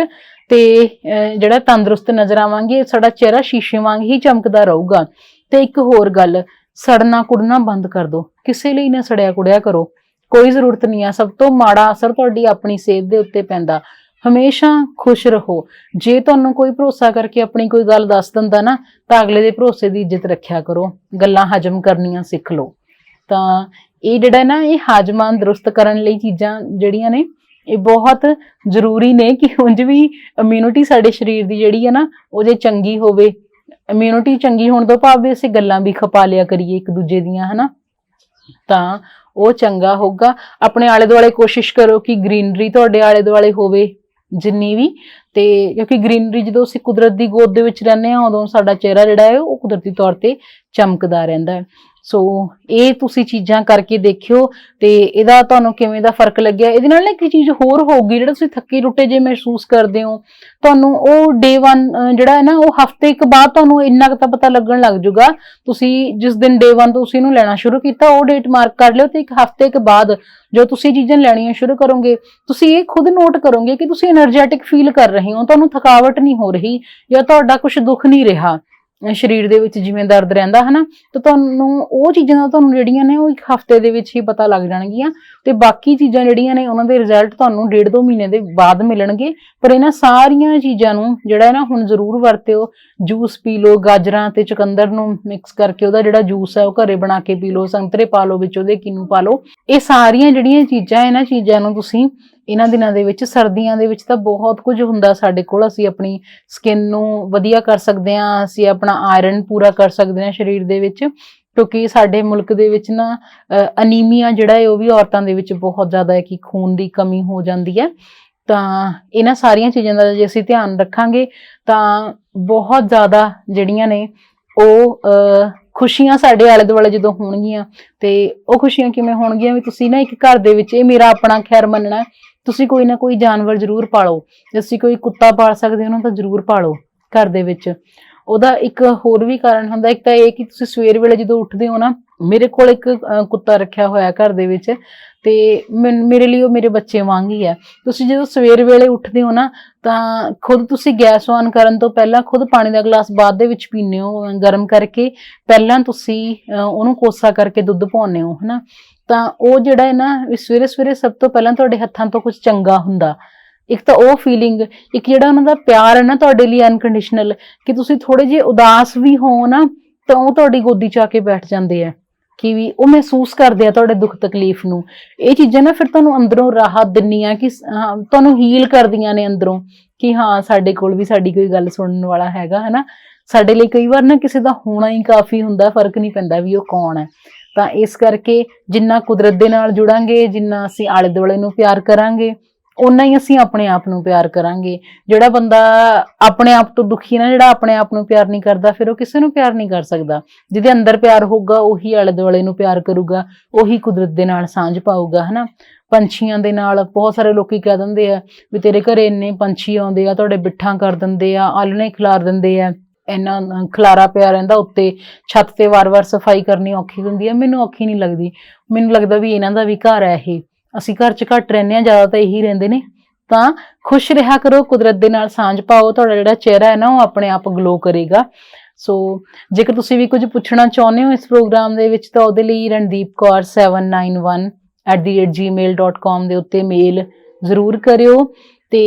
ਤੇ ਅਹ, ਜਿਹੜਾ ਤੰਦਰੁਸਤ ਨਜ਼ਰ ਆਵਾਂਗੇ ਸਾਡਾ ਚਿਹਰਾ ਸ਼ੀਸ਼ੇ ਵਾਂਗ ਹੀ ਚਮਕਦਾ ਰਹੂਗਾ। ਤੇ ਇੱਕ ਹੋਰ ਗੱਲ ਸੜਨਾ ਕੁੜਨਾ ਬੰਦ ਕਰ ਦਿਓ ਕਿਸੇ ਲਈ ਨਾ ਸੜਿਆ ਕੁੜਿਆ ਕਰੋ। ਕੋਈ ਜ਼ਰੂਰਤ ਨਹੀਂ ਆ ਸਭ ਤੋਂ ਮਾੜਾ ਅਸਰ ਤੁਹਾਡੀ ਆਪਣੀ ਸਿਹਤ ਦੇ ਉੱਤੇ ਪੈਂਦਾ। ਹਮੇਸ਼ਾ ਖੁਸ਼ ਰਹੋ। ਜੇ ਤੁਹਾਨੂੰ ਕੋਈ ਭਰੋਸਾ ਕਰਕੇ ਆਪਣੀ ਕੋਈ ਗੱਲ ਦੱਸ ਦਿੰਦਾ ਨਾ, ਤਾਂ ਅਗਲੇ ਦੇ ਭਰੋਸੇ ਦੀ ਇੱਜ਼ਤ ਰੱਖਿਆ ਕਰੋ। ਗੱਲਾਂ ਹਜਮ ਕਰਨੀਆਂ ਸਿੱਖ ਲਓ। ਤਾਂ ਇਹ ਜਿਹੜਾ ਨਾ, ਇਹ ਹਾਜ਼ਮਾ ਦਰੁਸਤ ਕਰਨ ਲਈ ਚੀਜ਼ਾਂ ਜਿਹੜੀਆਂ ਨੇ, ਇਹ ਬਹੁਤ ਜ਼ਰੂਰੀ ਨੇ ਕਿ ਉਂਝ ਵੀ ਇਮਿਊਨਿਟੀ ਸਾਡੇ ਸਰੀਰ ਦੀ ਜਿਹੜੀ ਹੈ ਨਾ, ਉਹ ਜੇ ਚੰਗੀ ਹੋਵੇ ਇਮਿਊਨਿਟੀ ਚੰਗੀ ਹੋਣ ਤੋਂ ਭਾਵ ਵੀ ਅਸੀਂ ਗੱਲਾਂ ਵੀ ਖਪਾ ਲਿਆ ਕਰੀਏ ਇੱਕ ਦੂਜੇ ਦੀਆਂ, ਹਨਾ? ਤਾਂ ਉਹ ਚੰਗਾ ਹੋਊਗਾ। ਆਪਣੇ ਆਲੇ ਦੁਆਲੇ ਕੋਸ਼ਿਸ਼ ਕਰੋ ਕਿ ਗ੍ਰੀਨਰੀ ਤੁਹਾਡੇ ਆਲੇ ਦੁਆਲੇ ਹੋਵੇ। ਜਿੰਨੀ ਵੀ, ਤੇ ਕਿਉਂਕਿ ਗ੍ਰੀਨਰੀ ਜਦੋਂ ਅਸੀਂ ਕੁਦਰਤ ਦੀ ਗੋਦ ਦੇ ਵਿੱਚ ਰਹਿੰਦੇ ਹਾਂ, ਉਦੋਂ ਸਾਡਾ ਚਿਹਰਾ ਜਿਹੜਾ ਹੈ, ਉਹ ਕੁਦਰਤੀ ਤੌਰ ਤੇ ਚਮਕਦਾ ਰਹਿੰਦਾ ਹੈ। ਸੋ ਇਹ ਤੁਸੀਂ ਚੀਜ਼ਾਂ ਕਰਕੇ ਦੇਖਿਓ ਤੇ ਇਹਦਾ ਤੁਹਾਨੂੰ ਕਿਵੇਂ ਦਾ ਫ਼ਰਕ ਲੱਗਿਆ? ਇਹਦੇ ਨਾਲ ਨਾ ਇੱਕ ਚੀਜ਼ ਹੋਰ ਹੋਊਗੀ, ਜਿਹੜਾ ਤੁਸੀਂ ਥੱਕੀ ਰੁੱਟੇ ਜੇ ਮਹਿਸੂਸ ਕਰਦੇ ਹੋ, ਤੁਹਾਨੂੰ ਉਹ ਡੇ 1 ਜਿਹੜਾ ਹੈ ਨਾ, ਉਹ ਹਫ਼ਤੇ ਇੱਕ ਬਾਅਦ ਤੁਹਾਨੂੰ ਇੰਨਾ ਕੁ ਤਾਂ ਪਤਾ ਲੱਗਣ ਲੱਗ ਜਾਊਗਾ। ਤੁਸੀਂ ਜਿਸ ਦਿਨ ਡੇ 1 ਤੋਂ ਤੁਸੀਂ ਇਹਨੂੰ ਲੈਣਾ ਸ਼ੁਰੂ ਕੀਤਾ, ਉਹ ਡੇਟ ਮਾਰਕ ਕਰ ਲਿਓ ਤੇ ਇੱਕ ਹਫ਼ਤੇ ਇੱਕ ਬਾਅਦ ਜੋ ਤੁਸੀਂ ਚੀਜ਼ਾਂ ਲੈਣੀਆਂ ਸ਼ੁਰੂ ਕਰੋਗੇ, ਤੁਸੀਂ ਇਹ ਖੁਦ ਨੋਟ ਕਰੋਗੇ ਕਿ ਤੁਸੀਂ એનર્ਜੈਟਿਕ ਫੀਲ ਕਰ ਰਹੇ ਹੋ, ਤੁਹਾਨੂੰ ਥਕਾਵਟ ਨਹੀਂ ਹੋ ਰਹੀ ਜਾਂ ਤੁਹਾਡਾ ਕੁਝ ਦੁੱਖ ਨਹੀਂ ਰਿਹਾ। ਸਰੀਰ ਦੇ ਵਿੱਚ ਜਿਵੇਂ ਦਰਦ ਰਹਿੰਦਾ, ਹਨਾ? ਤਾਂ ਤੁਹਾਨੂੰ ਉਹ ਚੀਜ਼ਾਂ ਦਾ ਤੁਹਾਨੂੰ ਜਿਹੜੀਆਂ ਨੇ ਉਹ ਇੱਕ ਹਫ਼ਤੇ ਦੇ ਵਿੱਚ ਹੀ ਪਤਾ ਲੱਗ ਜਾਣਗੀਆਂ। ਤੇ ਬਾਕੀ ਚੀਜ਼ਾਂ ਜਿਹੜੀਆਂ ਨੇ, ਉਹਨਾਂ ਦੇ ਰਿਜ਼ਲਟ ਤੁਹਾਨੂੰ ਡੇਢ ਦੋ ਮਹੀਨੇ ਦੇ ਬਾਅਦ ਮਿਲਣਗੇ। ਪਰ ਇਹਨਾਂ ਸਾਰੀਆਂ ਚੀਜ਼ਾਂ ਨੂੰ ਜਿਹੜਾ ਹੈ ਨਾ, ਹੁਣ ਜ਼ਰੂਰ ਵਰਤਿਓ। ਜੂਸ ਪੀ ਲਓ, ਗਾਜਰਾਂ ਤੇ ਚੁਕੰਦਰ ਨੂੰ ਮਿਕਸ ਕਰਕੇ ਉਹਦਾ ਜਿਹੜਾ ਜੂਸ ਹੈ, ਉਹ ਘਰੇ ਬਣਾ ਕੇ ਪੀ ਲਓ, ਸੰਤਰੇ ਪਾ ਲਓ, ਵਿੱਚ ਉਹਦੇ ਕਿਨੂੰ ਪਾ ਲਓ। ਇਹ ਸਾਰੀਆਂ ਜਿਹੜੀਆਂ ਚੀਜ਼ਾਂ, ਇਹਨਾਂ ਚੀਜ਼ਾਂ ਨੂੰ ਤੁਸੀਂ ਇਹਨਾਂ ਦਿਨਾਂ ਦੇ ਵਿੱਚ, ਸਰਦੀਆਂ ਦੇ ਵਿੱਚ ਤਾਂ ਬਹੁਤ ਕੁਝ ਹੁੰਦਾ ਸਾਡੇ ਕੋਲ। ਅਸੀਂ ਆਪਣੀ ਸਕਿਨ ਨੂੰ ਵਧੀਆ ਕਰ ਸਕਦੇ ਹਾਂ, ਅਸੀਂ ਆਪਣਾ ਆਇਰਨ ਪੂਰਾ ਕਰ ਸਕਦੇ ਹਾਂ ਸਰੀਰ ਦੇ ਵਿੱਚ, ਕਿਉਂਕਿ ਸਾਡੇ ਮੁਲਕ ਦੇ ਵਿੱਚ ਨਾ ਅਨੀਮੀਆ ਜਿਹੜਾ ਹੈ ਉਹ ਵੀ ਔਰਤਾਂ ਦੇ ਵਿੱਚ ਬਹੁਤ ਜ਼ਿਆਦਾ ਹੈ ਕਿ ਖੂਨ ਦੀ ਕਮੀ ਹੋ ਜਾਂਦੀ ਹੈ। ਤਾਂ ਇਹਨਾਂ ਸਾਰੀਆਂ ਚੀਜ਼ਾਂ ਦਾ ਜੇ ਅਸੀਂ ਧਿਆਨ ਰੱਖਾਂਗੇ ਤਾਂ ਬਹੁਤ ਜ਼ਿਆਦਾ ਜਿਹੜੀਆਂ ਨੇ ਉਹ ਖੁਸ਼ੀਆਂ ਸਾਡੇ ਆਲੇ ਦੁਆਲੇ ਜਦੋਂ ਹੋਣਗੀਆਂ ਤੇ ਉਹ ਖੁਸ਼ੀਆਂ ਕਿਵੇਂ ਹੋਣਗੀਆਂ ਵੀ ਤੁਸੀਂ ਨਾ ਇੱਕ ਘਰ ਦੇ ਵਿੱਚ ਇਹ ਮੇਰਾ ਆਪਣਾ ਖੈਰ ਮੰਨਣਾ ਤੁਸੀਂ ਕੋਈ ਨਾ ਕੋਈ ਜਾਨਵਰ ਜ਼ਰੂਰ ਪਾਲੋ ਜੇ ਤੁਸੀਂ ਕੋਈ ਕੁੱਤਾ ਪਾਲ ਸਕਦੇ ਹੋ ਨਾ ਤਾਂ ਜ਼ਰੂਰ ਪਾਲੋ ਘਰ ਦੇ ਵਿੱਚ। ਉਹਦਾ ਇੱਕ ਹੋਰ ਵੀ ਕਾਰਨ ਹੁੰਦਾ, ਇੱਕ ਤਾਂ ਇਹ ਕਿ ਤੁਸੀਂ ਸਵੇਰ ਵੇਲੇ ਜਦੋਂ ਉੱਠਦੇ ਹੋ ਨਾ, ਮੇਰੇ ਕੋਲ ਇੱਕ ਕੁੱਤਾ ਰੱਖਿਆ ਹੋਇਆ ਘਰ ਦੇ ਵਿੱਚ। ਤੇ ਮੈਨ- ਮੇਰੇ ਲਈ ਉਹ ਮੇਰੇ ਬੱਚੇ ਵਾਂਗ ਹੀ ਹੈ। ਤੁਸੀਂ ਜਦੋਂ ਸਵੇਰ ਵੇਲੇ ਉੱਠਦੇ ਹੋ ਨਾ, ਤਾਂ ਖੁਦ ਤੁਸੀਂ ਗੈਸ ਔਨ ਕਰਨ ਤੋਂ ਪਹਿਲਾਂ ਖੁਦ ਪਾਣੀ ਦਾ ਗਲਾਸ ਬਾਅਦ ਦੇ ਵਿੱਚ ਪੀਂਦੇ ਹੋ ਗਰਮ ਕਰਕੇ। ਪਹਿਲਾਂ ਤੁਸੀਂ ਉਹਨੂੰ ਕੋਸਾ ਕਰਕੇ ਦੁੱਧ ਪਾਉਂਦੇ ਹੋ, ਹਨਾ। ਤਾਂ ਉਹ ਜਿਹੜਾ ਹੈ ਨਾ ਸਵੇਰੇ ਸਵੇਰੇ ਸਭ ਤੋਂ ਪਹਿਲਾਂ ਤੁਹਾਡੇ ਹੱਥਾਂ ਤੋਂ ਕੁਝ ਚੰਗਾ ਹੁੰਦਾ। ਇੱਕ ਤਾਂ ਉਹ ਫੀਲਿੰਗ ਇੱਕ ਜਿਹੜਾ ਉਹਨਾਂ ਦਾ ਪਿਆਰ ਹੈ ਨਾ ਤੁਹਾਡੇ ਲਈ ਅਨਕੰਡੀਸ਼ਨਲ ਕਿ ਤੁਸੀਂ ਥੋੜੇ ਜਿਹੇ ਉਦਾਸ ਵੀ ਹੋ ਨਾ, ਤਾਂ ਉਹ ਤੁਹਾਡੀ ਗੋਦੀ 'ਚ ਆ ਕੇ ਬੈਠ ਜਾਂਦੇ ਆ। ਕਿ ਵੀ ਉਹ ਮਹਿਸੂਸ ਕਰਦੇ ਆ ਤੁਹਾਡੇ ਦੁੱਖ ਤਕਲੀਫ ਨੂੰ। ਇਹ ਚੀਜ਼ਾਂ ਨਾ ਫਿਰ ਤੁਹਾਨੂੰ ਅੰਦਰੋਂ ਰਾਹਤ ਦਿੰਨੀਆਂ ਕਿ ਤੁਹਾਨੂੰ ਹੀਲ ਕਰਦੀਆਂ ਨੇ ਅੰਦਰੋਂ ਕਿ ਹਾਂ, ਸਾਡੇ ਕੋਲ ਵੀ ਸਾਡੀ ਕੋਈ ਗੱਲ ਸੁਣਨ ਵਾਲਾ ਹੈਗਾ, ਹਨਾ? ਸਾਡੇ ਲਈ ਕਈ ਵਾਰ ਨਾ ਕਿਸੇ ਦਾ ਹੋਣਾ ਹੀ ਕਾਫੀ ਹੁੰਦਾ, ਫ਼ਰਕ ਨਹੀਂ ਪੈਂਦਾ ਵੀ ਉਹ ਕੌਣ ਹੈ। ਤਾਂ ਇਸ ਕਰਕੇ ਜਿੰਨਾ ਕੁਦਰਤ ਦੇ ਨਾਲ ਜੁੜਾਂਗੇ, ਜਿੰਨਾ ਅਸੀਂ ਆਲੇ ਦੁਆਲੇ ਨੂੰ ਪਿਆਰ ਕਰਾਂਗੇ ਓਨਾ ਹੀ ਅਸੀਂ ਆਪਣੇ ਆਪ ਨੂੰ ਪਿਆਰ ਕਰਾਂਗੇ। ਜਿਹੜਾ ਬੰਦਾ ਆਪਣੇ ਆਪ ਤੋਂ ਦੁਖੀ ਨਾ ਜਿਹੜਾ ਆਪਣੇ ਆਪ ਨੂੰ ਪਿਆਰ ਨਹੀਂ ਕਰਦਾ ਫਿਰ ਉਹ ਕਿਸੇ ਨੂੰ ਪਿਆਰ ਨਹੀਂ ਕਰ ਸਕਦਾ। ਜਿਹਦੇ ਅੰਦਰ ਪਿਆਰ ਹੋਊਗਾ ਉਹੀ ਆਲੇ ਦੁਆਲੇ ਨੂੰ ਪਿਆਰ ਕਰੂਗਾ ਉਹੀ ਕੁਦਰਤ ਦੇ ਨਾਲ ਸਾਂਝ ਪਾਊਗਾ ਹਨਾ? ਪੰਛੀਆਂ ਦੇ ਨਾਲ ਬਹੁਤ ਸਾਰੇ ਲੋਕੀ ਕਹਿ ਦਿੰਦੇ ਆ ਵੀ ਤੇਰੇ ਘਰੇ ਇੰਨੇ ਪੰਛੀ ਆਉਂਦੇ ਆ ਤੁਹਾਡੇ ਬਿੱਠਾਂ ਕਰ ਦਿੰਦੇ ਆ ਆਲਣੇ ਖਿਲਾਰ ਦਿੰਦੇ ਆ। ਇੰਨਾ ਅ, ਖਲਾਰਾ ਪਿਆ ਰਹਿੰਦਾ ਉੱਤੇ ਛੱਤ ਤੇ ਵਾਰ-ਵਾਰ ਸਫ਼ਾਈ ਕਰਨੀ ਔਖੀ ਹੁੰਦੀ ਹੈ ਮੈਨੂੰ ਔਖੀ ਨਹੀਂ ਲੱਗਦੀ। ਮੈਨੂੰ ਲੱਗਦਾ ਵੀ ਇਹਨਾਂ ਦਾ ਵੀ ਘਰ ਹੈ ਇਹ। ਅਸੀਂ ਘਰ 'ਚ ਘੱਟ ਰਹਿੰਦੇ ਹਾਂ, ਜ਼ਿਆਦਾ ਤਾਂ ਇਹੀ ਰਹਿੰਦੇ ਨੇ। ਤਾਂ ਖੁਸ਼ ਰਿਹਾ ਕਰੋ, ਕੁਦਰਤ ਦੇ ਨਾਲ ਸਾਂਝ ਪਾਓ, ਤੁਹਾਡਾ ਜਿਹੜਾ ਚਿਹਰਾ ਹੈ ਨਾ, ਉਹ ਆਪਣੇ ਆਪ ਗਲੋ ਕਰੇਗਾ। ਸੋ ਜੇਕਰ ਤੁਸੀਂ ਵੀ ਕੁਝ ਪੁੱਛਣਾ ਚਾਹੁੰਦੇ ਹੋ ਇਸ ਪ੍ਰੋਗਰਾਮ ਦੇ ਵਿੱਚ, ਤਾਂ ਉਹਦੇ ਲਈ ਰਣਦੀਪ ਕੌਰ 791@gmail.com ਦੇ ਉੱਤੇ ਮੇਲ ਜ਼ਰੂਰ ਕਰਿਓ। ਤੇ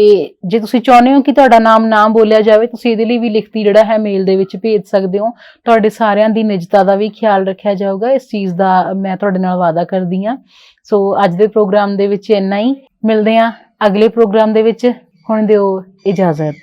ਜੇ ਤੁਸੀਂ ਚਾਹੁੰਦੇ ਹੋ ਕਿ ਤੁਹਾਡਾ ਨਾਮ ਨਾ ਬੋਲਿਆ ਜਾਵੇ, ਤੁਸੀਂ ਇਹਦੇ ਲਈ ਵੀ ਲਿਖਤੀ ਜਿਹੜਾ ਹੈ ਮੇਲ ਦੇ ਵਿੱਚ ਭੇਜ ਸਕਦੇ ਹੋ। ਤੁਹਾਡੇ ਸਾਰਿਆਂ ਦੀ ਨਿਜਤਾ ਦਾ ਵੀ ਖਿਆਲ ਰੱਖਿਆ ਜਾਊਗਾ। ਇਸ ਚੀਜ਼ ਦਾ ਮੈਂ ਤੁਹਾਡੇ ਨਾਲ ਵਾਅਦਾ ਕਰਦੀ ਹਾਂ। ਸੋ ਅੱਜ ਦੇ ਪ੍ਰੋਗਰਾਮ ਦੇ ਵਿੱਚ ਇੰਨਾ ਹੀ। ਮਿਲਦੇ ਹਾਂ ਅਗਲੇ ਪ੍ਰੋਗਰਾਮ ਦੇ ਵਿੱਚ। ਹੁਣ ਦਿਓ ਇਜਾਜ਼ਤ।